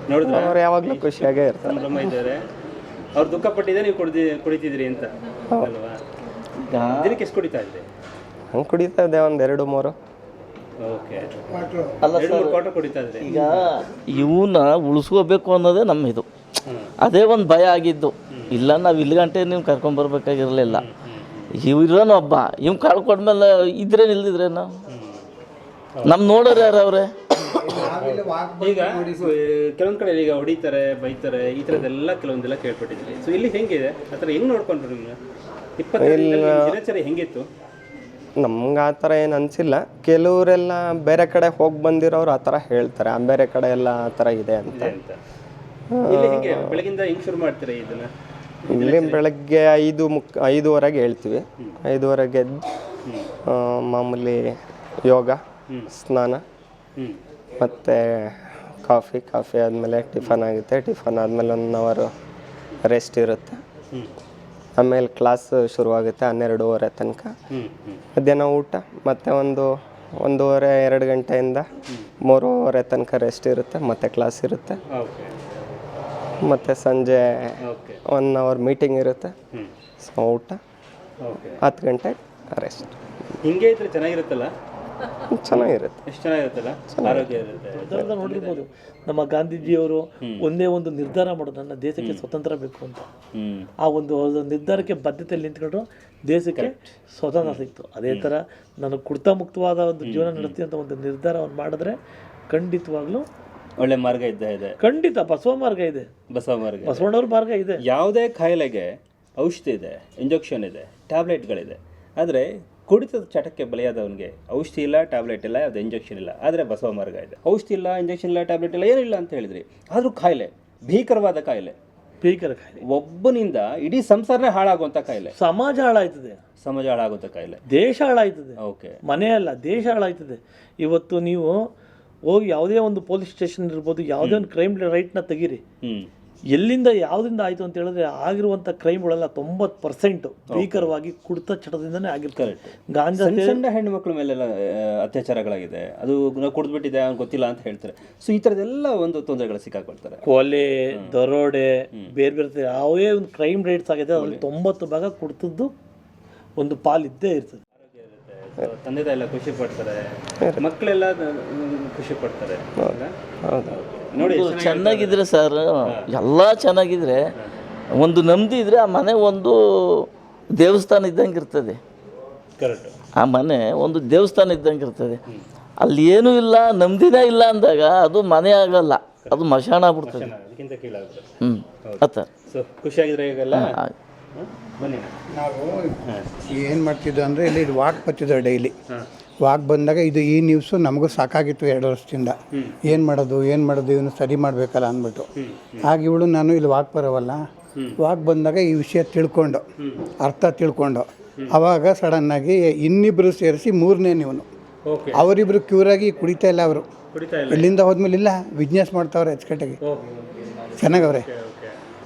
ನೋಡಿದ್ರ? ಅವ್ರು ಯಾವಾಗಲೂ ಖುಷಿಯಾಗೇ ಇರ್ತಾರೆ. ಸಂಭ್ರಮ ಇದ್ದಾರೆ. ಅವ್ರು ದುಃಖ ಪಟ್ಟಿದ್ದೆ ನೀವು ಕುಡಿದಿ ಕುಡಿತಿದ್ರಿ ಅಂತ. ಅಲ್ವಾ? ದಿನಕ್ಕೆ ಎಷ್ಟು ಕುಡಿತಾ ಇದ್ರಿ? ಹಂಗೆ ಕುಡಿತಾ ಇದ್ದೆ ಒಂದು ಎರಡು ಮೂರು. ಓಕೆ. ಅಲ್ಲ ಎರಡು ಮೂರು ಕ್ವಾರ್ಟರ್ ಕುಡಿತಾ ಇದ್ರಿ? ಈಗ ಇವನ್ನ ಉಳಿಸ್ಕೋಬೇಕು ಅನ್ನೋದೇ ನಮ್ಮ ಇದು. ಅದೇ ಒಂದು ಭಯ ಆಗಿದ್ದು. ಇಲ್ಲ ನಾವು ಇಲ್ಲಿ ಗಂಟೆ ನೀವು ಕರ್ಕೊಂಬರ್ಬೇಕಾಗಿರಲಿಲ್ಲ ಇವ್ರನ್ನ ಒಬ್ಬ. ಇವ್ ಕಳ್ಕೊಂಡ್ಮೇಲೆ ಇದ್ರೆ ನಿಲ್ದಿದ್ರೆ ನಾವು ನಮ್ಮ ನೋಡೋರು ಯಾರು ಅವ್ರೆ? ಈಗ ಕೆಲವೊಂದ್ ಕಡೆ ಈಗ ಹೊಡಿತಾರೆ ಬೈತಾರೆ ಈ ಥರದ್ದೆಲ್ಲ ಕೆಲವೊಂದೆಲ್ಲ ಕೇಳ್ಪಟ್ಟಿದ್ರಿ ಸೊ ಇಲ್ಲಿ ಹೆಂಗಿದೆ? ಆ ಥರ ಹೆಂಗ್ ನೋಡ್ಕೊಂಡ್ರು ನಿಮ್ಮನ್ನ ದಿನಚರಿ ಹೆಂಗಿತ್ತು? ನಮ್ಗೆ ಆ ಥರ ಏನು ಅನಿಸಿಲ್ಲ. ಕೆಲವರೆಲ್ಲ ಬೇರೆ ಕಡೆ ಹೋಗಿ ಬಂದಿರೋರು ಆ ಥರ ಹೇಳ್ತಾರೆ. ಆ ಬೇರೆ ಕಡೆ ಎಲ್ಲ ಆ ಥರ ಇದೆ ಅಂತ. ಇಲ್ಲಿ ಹೆಂಗೆ ಬೆಳಗಿಂದ ಹೆಂಗ್ ಶುರು ಮಾಡ್ತೀರಾ ಇದನ್ನ ಇಲ್ಲಿ ಬೆಳಗ್ಗೆ ಐದು ಮುಕ್ ಐದುವರೆಗೆ ಹೇಳ್ತೀವಿ. ಐದುವರೆಗೆ ಎದ್ದು ಆ, ಮಾಮೂಲಿ ಯೋಗ ಸ್ನಾನ ಮತ್ತು ಕಾಫಿ ಕಾಫಿ ಆದಮೇಲೆ ಟಿಫನ್ ಆಗುತ್ತೆ. ಟಿಫನ್ ಆದಮೇಲೆ ಒನ್ ಅವರು ರೆಸ್ಟ್ ಇರುತ್ತೆ. ಆಮೇಲೆ ಕ್ಲಾಸ್ ಶುರುವಾಗುತ್ತೆ ಹನ್ನೆರಡೂವರೆ ತನಕ. ಮಧ್ಯಾಹ್ನ ಊಟ ಮತ್ತೆ ಒಂದು ಒಂದೂವರೆ ಎರಡು ಗಂಟೆಯಿಂದ ಮೂರುವರೆ ತನಕ ರೆಸ್ಟ್ ಇರುತ್ತೆ ಮತ್ತೆ ಕ್ಲಾಸ್ ಇರುತ್ತೆ. ಮತ್ತು ಸಂಜೆ ಒನ್ ಅವರ್ ಮೀಟಿಂಗ್ ಇರುತ್ತೆ. ಸೊ ಊಟ ಹತ್ತು ಗಂಟೆ ರೆಸ್ಟ್ ಹಿಂಗೆ ಇದ್ರೆ ಚೆನ್ನಾಗಿರುತ್ತಲ್ಲ? ಚೆನ್ನಾಗಿರುತ್ತೆ. ಎಷ್ಟು ಚೆನ್ನಾಗಿರುತ್ತಲ್ಲ? ಆರೋಗ್ಯ ಇರುತ್ತೆ ನಿರ್ಧಾರದ ನೋಡಿರ್ಬೋದು. ನಮ್ಮ ಗಾಂಧೀಜಿಯವರು ಒಂದೇ ಒಂದು ನಿರ್ಧಾರ ಮಾಡೋದು ನನ್ನ ದೇಶಕ್ಕೆ ಸ್ವತಂತ್ರ ಬೇಕು ಅಂತ. ಆ ಒಂದು ನಿರ್ಧಾರಕ್ಕೆ ಬದ್ಧತೆಯಲ್ಲಿ ನಿಂತ್ಕೊಂಡು ದೇಶಕ್ಕೆ ಸ್ವತಂತ್ರ ಸಿಕ್ತು. ಅದೇ ಥರ ನಾನು ಕುಡ್ತಾ ಮುಕ್ತವಾದ ಒಂದು ಜೀವನ ನಡೆಸ್ತೀನಿ ಅಂತ ಒಂದು ನಿರ್ಧಾರವನ್ನು ಮಾಡಿದ್ರೆ ಖಂಡಿತವಾಗ್ಲೂ ಒಳ್ಳೆ ಮಾರ್ಗ ಇದ್ದ ಇದೆ. ಖಂಡಿತ ಬಸವ ಮಾರ್ಗ ಇದೆ. ಬಸವ ಮಾರ್ಗ ಬಸವಣ್ಣವ್ರ ಮಾರ್ಗ ಇದೆ. ಯಾವುದೇ ಕಾಯಿಲೆಗೆ ಔಷಧಿ ಇದೆ ಇಂಜೆಕ್ಷನ್ ಇದೆ ಟ್ಯಾಬ್ಲೆಟ್ಗಳಿದೆ. ಆದರೆ ಕುಡಿತದ ಚಟಕ್ಕೆ ಬಲಿಯಾದವನಿಗೆ ಔಷಧಿ ಇಲ್ಲ ಟ್ಯಾಬ್ಲೆಟ್ ಇಲ್ಲ ಯಾವುದೇ ಇಂಜೆಕ್ಷನ್ ಇಲ್ಲ. ಆದರೆ ಬಸವ ಮಾರ್ಗ ಇದೆ. ಔಷಧಿ ಇಲ್ಲ ಇಂಜೆಕ್ಷನ್ ಇಲ್ಲ ಟ್ಯಾಬ್ಲೆಟ್ ಇಲ್ಲ ಏನಿಲ್ಲ ಅಂತ ಹೇಳಿದ್ರಿ. ಆದರೂ ಕಾಯಿಲೆ ಭೀಕರವಾದ ಕಾಯಿಲೆ. ಭೀಕರ ಕಾಯಿಲೆ. ಒಬ್ಬನಿಂದ ಇಡೀ ಸಂಸಾರನೇ ಹಾಳಾಗುವಂಥ ಕಾಯಿಲೆ. ಸಮಾಜ ಹಾಳಾಯ್ತದೆ. ಸಮಾಜ ಹಾಳಾಗುವಂಥ ಕಾಯಿಲೆ. ದೇಶ ಹಾಳಾಯ್ತದೆ. ಓಕೆ. ಮನೆ ಅಲ್ಲ ದೇಶ ಹಾಳಾಯ್ತದೆ. ಇವತ್ತು ನೀವು ಹೋಗಿ ಯಾವುದೇ ಒಂದು ಪೊಲೀಸ್ ಸ್ಟೇಷನ್ ಇರ್ಬೋದು ಯಾವುದೇ ಒಂದು ಕ್ರೈಮ್ ರೈಟ್ನ ತೆಗೀರಿ. ಹ್ಞೂ ಎಲ್ಲಿಂದ ಯಾವುದರಿಂದ ಆಯಿತು ಅಂತ ಹೇಳಿದ್ರೆ ಆಗಿರುವಂಥ ಕ್ರೈಮ್ಗಳೆಲ್ಲ ತೊಂಬತ್ತು ಪರ್ಸೆಂಟ್ ಭೀಕರವಾಗಿ ಕುಡಿತ ಚಟದಿಂದನೇ ಆಗಿರ್ತಾರೆ ಗಾಂಜಾ ಸಣ್ಣ ಹೆಣ್ಣು ಮಕ್ಕಳ ಮೇಲೆಲ್ಲ ಅತ್ಯಾಚಾರಗಳಾಗಿದೆ. ಅದು ಕುಡಿದ್ಬಿಟ್ಟಿದೆ ಅವ್ನು ಗೊತ್ತಿಲ್ಲ ಅಂತ ಹೇಳ್ತಾರೆ. ಸೊ ಈ ಥರದ್ದೆಲ್ಲ ಒಂದು ತೊಂದರೆಗಳು ಸಿಕ್ಕಾಕೊಳ್ತಾರೆ ಕೊಲೆ ದರೋಡೆ ಬೇರೆ ಬೇರೆ ಯಾವೇ ಒಂದು ಕ್ರೈಮ್ ರೇಟ್ಸ್ ಆಗಿದೆ ಅದ್ರಲ್ಲಿ ತೊಂಬತ್ತು ಭಾಗ ಕುಡ್ತದ್ದು ಒಂದು ಪಾಲಿದ್ದೇ ಇರ್ತದೆ. ತಂದೆ ತಾಯಿ ಎಲ್ಲ ಖುಷಿ ಪಡ್ತಾರೆ. ಮಕ್ಕಳೆಲ್ಲ ಖುಷಿ ಪಡ್ತಾರೆ? ಹೌದು. ನೋಡಿ ಇದು ಚೆನ್ನಾಗಿದ್ರೆ ಸರ್ ಎಲ್ಲ ಚೆನ್ನಾಗಿದ್ರೆ ಒಂದು ನಂಬಿ ಇದ್ರೆ ಆ ಮನೆ ಒಂದು ದೇವಸ್ಥಾನ ಇದ್ದಂಗೆ ಇರ್ತದೆ. ಕರೆಕ್ಟ್ ಆ ಮನೆ ಒಂದು ದೇವಸ್ಥಾನ ಇದ್ದಂಗೆ ಇರ್ತದೆ. ಅಲ್ಲಿ ಏನೂ ಇಲ್ಲ ನಂಬ್ದಿನೇ ಇಲ್ಲ ಅಂದಾಗ ಅದು ಮನೆ ಆಗಲ್ಲ. ಅದು ಮಶಾಣ ಆಗ್ಬಿಡ್ತದೆ. ಹ್ಞೂ ಅತ್ತ ಸೊ ಖುಷಿಯಾಗಿದ್ರೆ ಈಗೆಲ್ಲ? ಬನ್ನಿ. ನಾವು ಏನು ಮಾಡ್ತಿದ್ದೆ ಅಂದರೆ ಇಲ್ಲಿ ವಾಕ್ ಬರ್ತಿದ್ದೋ ಡೈಲಿ. ವಾಕ್ ಬಂದಾಗ ಇದು ಈ ನ್ಯೂಸು ನಮಗೂ ಸಾಕಾಗಿತ್ತು ಎರಡು ವರ್ಷದಿಂದ. ಏನು ಮಾಡೋದು ಏನು ಮಾಡೋದು ಇವನು ಸರಿ ಮಾಡಬೇಕಲ್ಲ ಅಂದ್ಬಿಟ್ಟು. ಹಾಗೆ ಇವಳು ನಾನು ಇಲ್ಲಿ ವಾಕ್ ಬರೋವಲ್ಲ. ವಾಕ್ ಬಂದಾಗ ಈ ವಿಷಯ ತಿಳ್ಕೊಂಡು ಅರ್ಥ ತಿಳ್ಕೊಂಡು. ಅವಾಗ ಸಡನ್ನಾಗಿ ಇನ್ನಿಬ್ಬರು ಸೇರಿಸಿ ಮೂರನೇ ಇವನು ಓಕೆ. ಅವರಿಬ್ಬರು ಕ್ಯೂರಾಗಿ ಕುಡಿತಾ ಇಲ್ಲ ಅವರು. ಕುಡಿತಾ ಇಲ್ಲಿಂದ ಹೋದ್ಮೇಲೆ ಇಲ್ಲ ಬಿಸ್ನೆಸ್ ಮಾಡ್ತಾವ್ರೆ ಅಚ್ಚುಕಟ್ಟಾಗಿ ಚೆನ್ನಾಗವ್ರೆ.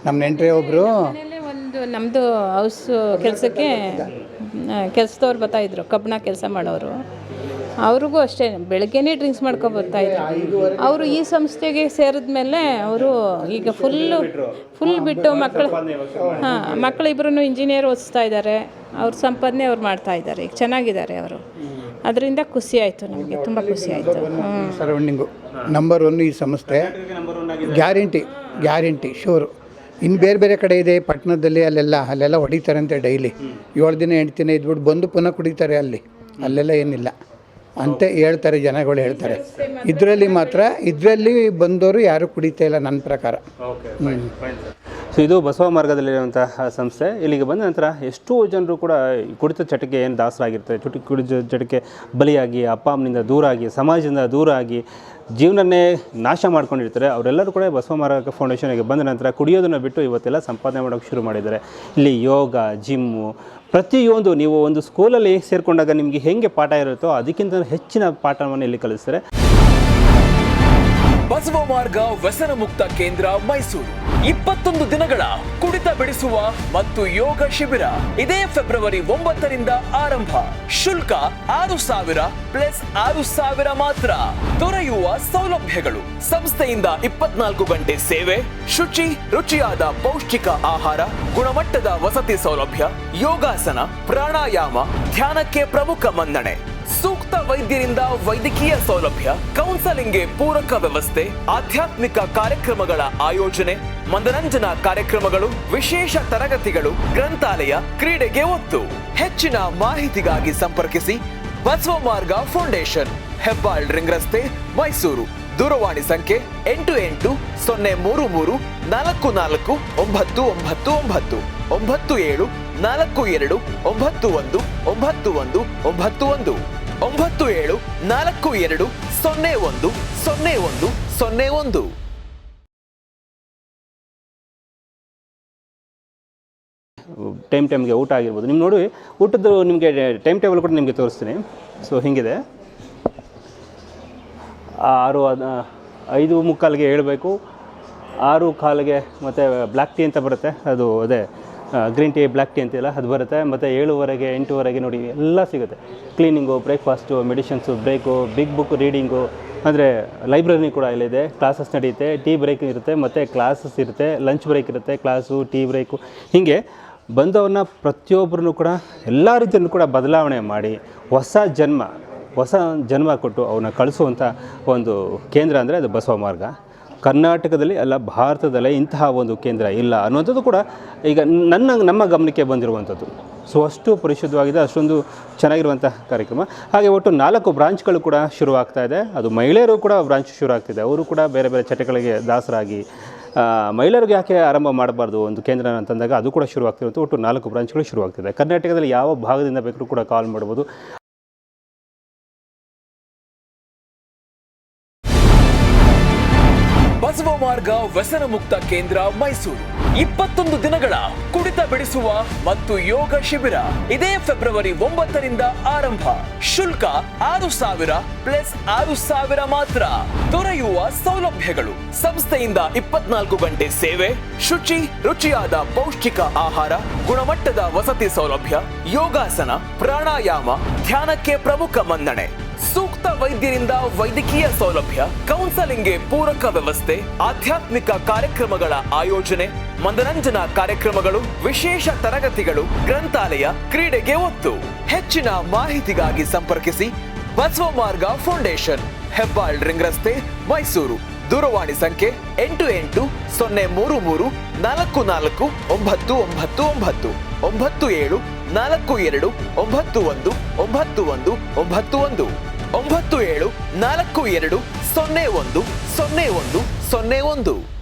ನಮ್ಮ ನೆಂಟ್ರೆ ಒಬ್ಬರು ಒಂದು ನಮ್ಮದು ಹೌಸ್ ಕೆಲಸಕ್ಕೆ ಕೆಲಸದವ್ರು ಬರ್ತಾಯಿದ್ರು ಕಬ್ಬಣ ಕೆಲಸ ಮಾಡೋರು. ಅವ್ರಿಗೂ ಅಷ್ಟೇ. ಬೆಳಗ್ಗೆನೇ ಡ್ರಿಂಕ್ಸ್ ಮಾಡ್ಕೊ ಬರ್ತಾಯಿದ್ರು ಅವರು ಈ ಸಂಸ್ಥೆಗೆ ಸೇರಿದ ಮೇಲೆ ಅವರು ಈಗ ಫುಲ್ಲು ಫುಲ್ ಬಿಟ್ಟು ಮಕ್ಕಳು ಹಾಂ ಮಕ್ಕಳಿಬ್ರು ಇಂಜಿನಿಯರ್ ಓದಿಸ್ತಾ ಇದ್ದಾರೆ ಅವ್ರ ಸಂಪಾದನೆ ಅವ್ರು ಮಾಡ್ತಾ ಇದ್ದಾರೆ ಈಗ ಚೆನ್ನಾಗಿದ್ದಾರೆ ಅವರು. ಅದರಿಂದ ಖುಷಿ ಆಯಿತು ನಮಗೆ. ತುಂಬ ಖುಷಿ ಆಯಿತು. ಸರೌಂಡಿಂಗು ನಂಬರ್ ಒನ್ ಈ ಸಂಸ್ಥೆ. ಗ್ಯಾರಂಟಿ ಗ್ಯಾರಂಟಿ ಶೂರು ಇನ್ನು ಬೇರೆ ಬೇರೆ ಕಡೆ ಇದೆ. ಪಟ್ಟಣದಲ್ಲಿ ಅಲ್ಲೆಲ್ಲ ಅಲ್ಲೆಲ್ಲ ಹೊಡಿತಾರಂತೆ ಡೈಲಿ. ಏಳು ದಿನ ಎಂಟು ದಿನ ಇದ್ಬಿಟ್ಟು ಬಂದು ಪುನಃ ಕುಡಿತಾರೆ ಅಲ್ಲಿ. ಅಲ್ಲೆಲ್ಲ ಏನಿಲ್ಲ. ಅಂತ ಹೇಳ್ತಾರೆ ಜನಗಳು ಹೇಳ್ತಾರೆ. ಇದರಲ್ಲಿ ಮಾತ್ರ ಇದರಲ್ಲಿ ಬಂದವರು ಯಾರೂ ಕುಡಿತಾ ಇಲ್ಲ ನನ್ನ ಪ್ರಕಾರ. ಸೊ ಇದು ಬಸವ ಮಾರ್ಗದಲ್ಲಿರುವಂತಹ ಸಂಸ್ಥೆ. ಇಲ್ಲಿಗೆ ಬಂದ ನಂತರ ಎಷ್ಟೋ ಜನರು ಕೂಡ ಕುಡಿತ ಚಟಕ್ಕೆ ಏನು ದಾಸರಾಗಿರ್ತಾರೆ. ಚುಟಿ ಕುಡಿತ ಚಟಕ್ಕೆ ಬಲಿಯಾಗಿ ಅಪ್ಪ ಅಮ್ಮನಿಂದ ದೂರ ಆಗಿ ಸಮಾಜದಿಂದ ದೂರ ಆಗಿ ಜೀವನನೇ ನಾಶ ಮಾಡ್ಕೊಂಡಿರ್ತಾರೆ. ಅವರೆಲ್ಲರೂ ಕೂಡ ಬಸವ ಮಾರಕ ಫೌಂಡೇಶನ್ಗೆ ಬಂದ ನಂತರ ಕುಡಿಯೋದನ್ನು ಬಿಟ್ಟು ಇವತ್ತೆಲ್ಲ ಸಂಪಾದನೆ ಮಾಡೋಕ್ಕೆ ಶುರು ಮಾಡಿದ್ದಾರೆ. ಇಲ್ಲಿ ಯೋಗ ಜಿಮ್ಮು ಪ್ರತಿಯೊಂದು ನೀವು ಒಂದು ಸ್ಕೂಲಲ್ಲಿ ಸೇರಿಕೊಂಡಾಗ ನಿಮಗೆ ಹೇಗೆ ಪಾಠ ಇರುತ್ತೋ ಅದಕ್ಕಿಂತ ಹೆಚ್ಚಿನ ಪಾಠವನ್ನು ಇಲ್ಲಿ ಕಲಿಸ್ತಾರೆ. ಬಸವ ಮಾರ್ಗ ವ್ಯಸನ ಮುಕ್ತ ಕೇಂದ್ರ ಮೈಸೂರು. ಇಪ್ಪತ್ತೊಂದು ದಿನಗಳ ಕುಡಿತ ಬಿಡಿಸುವ ಮತ್ತು ಯೋಗ ಶಿಬಿರ ಇದೇ ಫೆಬ್ರವರಿ ಒಂಬತ್ತರಿಂದ ಆರಂಭ. ಶುಲ್ಕ ಆರು ಸಾವಿರ ಪ್ಲಸ್ ಆರು ಸಾವಿರ ಮಾತ್ರ. ದೊರೆಯುವ ಸೌಲಭ್ಯಗಳು. ಸಂಸ್ಥೆಯಿಂದ ಇಪ್ಪತ್ನಾಲ್ಕು ಗಂಟೆ ಸೇವೆ, ಶುಚಿ, ರುಚಿಯಾದ ಪೌಷ್ಟಿಕ ಆಹಾರ, ಗುಣಮಟ್ಟದ ವಸತಿ ಸೌಲಭ್ಯ, ಯೋಗಾಸನ, ಪ್ರಾಣಾಯಾಮ, ಧ್ಯಾನಕ್ಕೆ ಪ್ರಮುಖ ಮನ್ನಣೆ. ಸೂಕ್ತ ವೈದ್ಯರಿಂದ ವೈದ್ಯಕೀಯ ಸೌಲಭ್ಯ, ಕೌನ್ಸೆಲಿಂಗ್ಗೆ ಪೂರಕ ವ್ಯವಸ್ಥೆ, ಆಧ್ಯಾತ್ಮಿಕ ಕಾರ್ಯಕ್ರಮಗಳ ಆಯೋಜನೆ, ಮನರಂಜನಾ ಕಾರ್ಯಕ್ರಮಗಳು, ವಿಶೇಷ ತರಗತಿಗಳು, ಗ್ರಂಥಾಲಯ, ಕ್ರೀಡೆಗೆ ಒತ್ತು. ಹೆಚ್ಚಿನ ಮಾಹಿತಿಗಾಗಿ ಸಂಪರ್ಕಿಸಿ ಬಸವ ಮಾರ್ಗ ಫೌಂಡೇಶನ್, ಹೆಬ್ಬಾಳ್ ರಿಂಗ್ ರಸ್ತೆ, ಮೈಸೂರು. ದೂರವಾಣಿ ಸಂಖ್ಯೆ ಎಂಟು ಎಂಟು ಸೊನ್ನೆ ಮೂರು ಮೂರು ನಾಲ್ಕು ನಾಲ್ಕು ಒಂಬತ್ತು ಒಂಬತ್ತು ಒಂಬತ್ತು. ಒಂಬತ್ತು ಏಳು ನಾಲ್ಕು ಎರಡು ಒಂಬತ್ತು ಒಂದು ಒಂಬತ್ತು ಒಂದು ಒಂಬತ್ತು ಒಂದು. ಒಂಬತ್ತು ಏಳು, ನಾಲ್ಕು ಎರಡು, ಸೊನ್ನೆ ಒಂದು ಸೊನ್ನೆ ಒಂದು ಸೊನ್ನೆ ಒಂದು. ಟೈಮ್ ಟೈಮ್ಗೆ ಊಟ ಆಗಿರ್ಬೋದು. ನೀವು ನೋಡಿ, ಊಟದ್ದು ನಿಮಗೆ ಟೈಮ್ ಟೇಬಲ್ ಕೂಡ ನಿಮಗೆ ತೋರಿಸ್ತೀನಿ. ಸೊ ಹಿಂಗಿದೆ. ಆರು ಐದು ಮುಕ್ಕಾಲಿಗೆ ಹೇಳಬೇಕು ಆರು ಕಾಲಿಗೆ ಮತ್ತು ಬ್ಲ್ಯಾಕ್ ಟೀ ಅಂತ ಬರುತ್ತೆ. ಅದು ಅದೇ. ಗ್ರೀನ್ ಟೀ ಬ್ಲ್ಯಾಕ್ ಟೀ ಅಂತೆಲ್ಲ ಅದು ಬರುತ್ತೆ. ಮತ್ತು ಏಳುವರೆಗೆ, ಎಂಟುವರೆಗೆ ನೋಡಿ, ಎಲ್ಲ ಸಿಗುತ್ತೆ. Cleaning breakfast medicines break big book reading ಅಂದರೆ ಲೈಬ್ರರಿ ಕೂಡ ಇಲ್ಲಿದೆ ಕ್ಲಾಸಸ್ ನಡೆಯುತ್ತೆ ಟೀ ಬ್ರೇಕ್ ಇರುತ್ತೆ, ಮತ್ತು ಕ್ಲಾಸಸ್ ಇರುತ್ತೆ ಲಂಚ್ ಬ್ರೇಕ್ ಇರುತ್ತೆ ಕ್ಲಾಸು ಟೀ ಬ್ರೇಕು ಹೀಗೆ ಬಂದವ್ರನ್ನ ಪ್ರತಿಯೊಬ್ಬರನ್ನು ಕೂಡ, ಎಲ್ಲ ರೀತಿಯಲ್ಲೂ ಕೂಡ ಬದಲಾವಣೆ ಮಾಡಿ, ಹೊಸ ಜನ್ಮ ಹೊಸ ಜನ್ಮ ಕೊಟ್ಟು ಅವನ್ನ ಕಳಿಸುವಂಥ ಒಂದು ಕೇಂದ್ರ ಅಂದರೆ ಅದು ಬಸವ ಮಾರ್ಗ. ಕರ್ನಾಟಕದಲ್ಲಿ ಅಲ್ಲ, ಭಾರತದಲ್ಲೇ ಇಂತಹ ಒಂದು ಕೇಂದ್ರ ಇಲ್ಲ ಅನ್ನುವಂಥದ್ದು ಕೂಡ ಈಗ ನನ್ನ, ನಮ್ಮ ಗಮನಕ್ಕೆ ಬಂದಿರುವಂಥದ್ದು. ಸೊ ಅಷ್ಟು ಪರಿಶುದ್ಧವಾಗಿದೆ, ಅಷ್ಟೊಂದು ಚೆನ್ನಾಗಿರುವಂಥ ಕಾರ್ಯಕ್ರಮ. ಹಾಗೆ ಒಟ್ಟು ನಾಲ್ಕು ಬ್ರಾಂಚ್ಗಳು ಕೂಡ ಶುರುವಾಗ್ತಾ ಇದೆ. ಅದು ಮಹಿಳೆಯರು ಕೂಡ ಬ್ರಾಂಚ್ ಶುರು ಆಗ್ತಿದೆ ಅವರು ಕೂಡ ಬೇರೆ ಬೇರೆ ಚಟಗಳಿಗೆ ದಾಸರಾಗಿ ಮಹಿಳೆಯರಿಗೆ ಯಾಕೆ ಆರಂಭ ಮಾಡಬಾರ್ದು ಒಂದು ಕೇಂದ್ರ ಅಂತಂದಾಗ ಅದು ಕೂಡ ಶುರುವಾಗ್ತಿರುತ್ತೆ ಒಟ್ಟು ನಾಲ್ಕು ಬ್ರಾಂಚ್ಗಳು ಶುರುವಾಗ್ತಿದೆ. ಕರ್ನಾಟಕದಲ್ಲಿ ಯಾವ ಭಾಗದಿಂದ ಬೇಕಾದ್ರೂ ಕೂಡ ಕಾಲ್ ಮಾಡ್ಬೋದು. ಮಾರ್ಗ ವ್ಯಸನ ಮುಕ್ತ ಕೇಂದ್ರ ಮೈಸೂರು. ಇಪ್ಪತ್ತೊಂದು ದಿನಗಳ ಕುಡಿತ ಬಿಡಿಸುವ ಮತ್ತು ಯೋಗ ಶಿಬಿರ ಇದೇ ಫೆಬ್ರವರಿ ಒಂಬತ್ತರಿಂದ ಆರಂಭ. ಶುಲ್ಕ ಆರು ಸಾವಿರ ಪ್ಲಸ್ ಆರು ಸಾವಿರ ಮಾತ್ರ. ದೊರೆಯುವ ಸೌಲಭ್ಯಗಳು. ಸಂಸ್ಥೆಯಿಂದ ಇಪ್ಪತ್ನಾಲ್ಕು ಗಂಟೆ ಸೇವೆ, ಶುಚಿ, ರುಚಿಯಾದ ಪೌಷ್ಟಿಕ ಆಹಾರ, ಗುಣಮಟ್ಟದ ವಸತಿ ಸೌಲಭ್ಯ, ಯೋಗಾಸನ, ಪ್ರಾಣಾಯಾಮ, ಧ್ಯಾನಕ್ಕೆ ಪ್ರಮುಖ ಮನ್ನಣೆ. ಸೂಕ್ತ ವೈದ್ಯರಿಂದ ವೈದ್ಯಕೀಯ ಸೌಲಭ್ಯ, ಕೌನ್ಸೆಲಿಂಗ್ಗೆ ಪೂರಕ ವ್ಯವಸ್ಥೆ, ಆಧ್ಯಾತ್ಮಿಕ ಕಾರ್ಯಕ್ರಮಗಳ ಆಯೋಜನೆ, ಮನರಂಜನಾ ಕಾರ್ಯಕ್ರಮಗಳು, ವಿಶೇಷ ತರಗತಿಗಳು, ಗ್ರಂಥಾಲಯ, ಕ್ರೀಡೆಗೆ ಒತ್ತು. ಹೆಚ್ಚಿನ ಮಾಹಿತಿಗಾಗಿ ಸಂಪರ್ಕಿಸಿ ಬಸವ ಮಾರ್ಗ ಫೌಂಡೇಶನ್, ಹೆಬ್ಬಾಳ್ ರಿಂಗ್ ರಸ್ತೆ, ಮೈಸೂರು. ದೂರವಾಣಿ ಸಂಖ್ಯೆ ಎಂಟು ಎಂಟು ಸೊನ್ನೆ ಮೂರು ಮೂರು ನಾಲ್ಕು ನಾಲ್ಕು ಒಂಬತ್ತು ಒಂಬತ್ತು ಒಂಬತ್ತು ಒಂಬತ್ತು ಏಳು ನಾಲ್ಕು ಎರಡು ಒಂಬತ್ತು ಒಂದು ಒಂಬತ್ತು ಒಂದು ಒಂಬತ್ತು ಒಂದು. ಒಂಬತ್ತು ಏಳು ನಾಲ್ಕು ಎರಡು ಸೊನ್ನೆ ಒಂದು ಸೊನ್ನೆ ಒಂದು ಸೊನ್ನೆ ಒಂದು.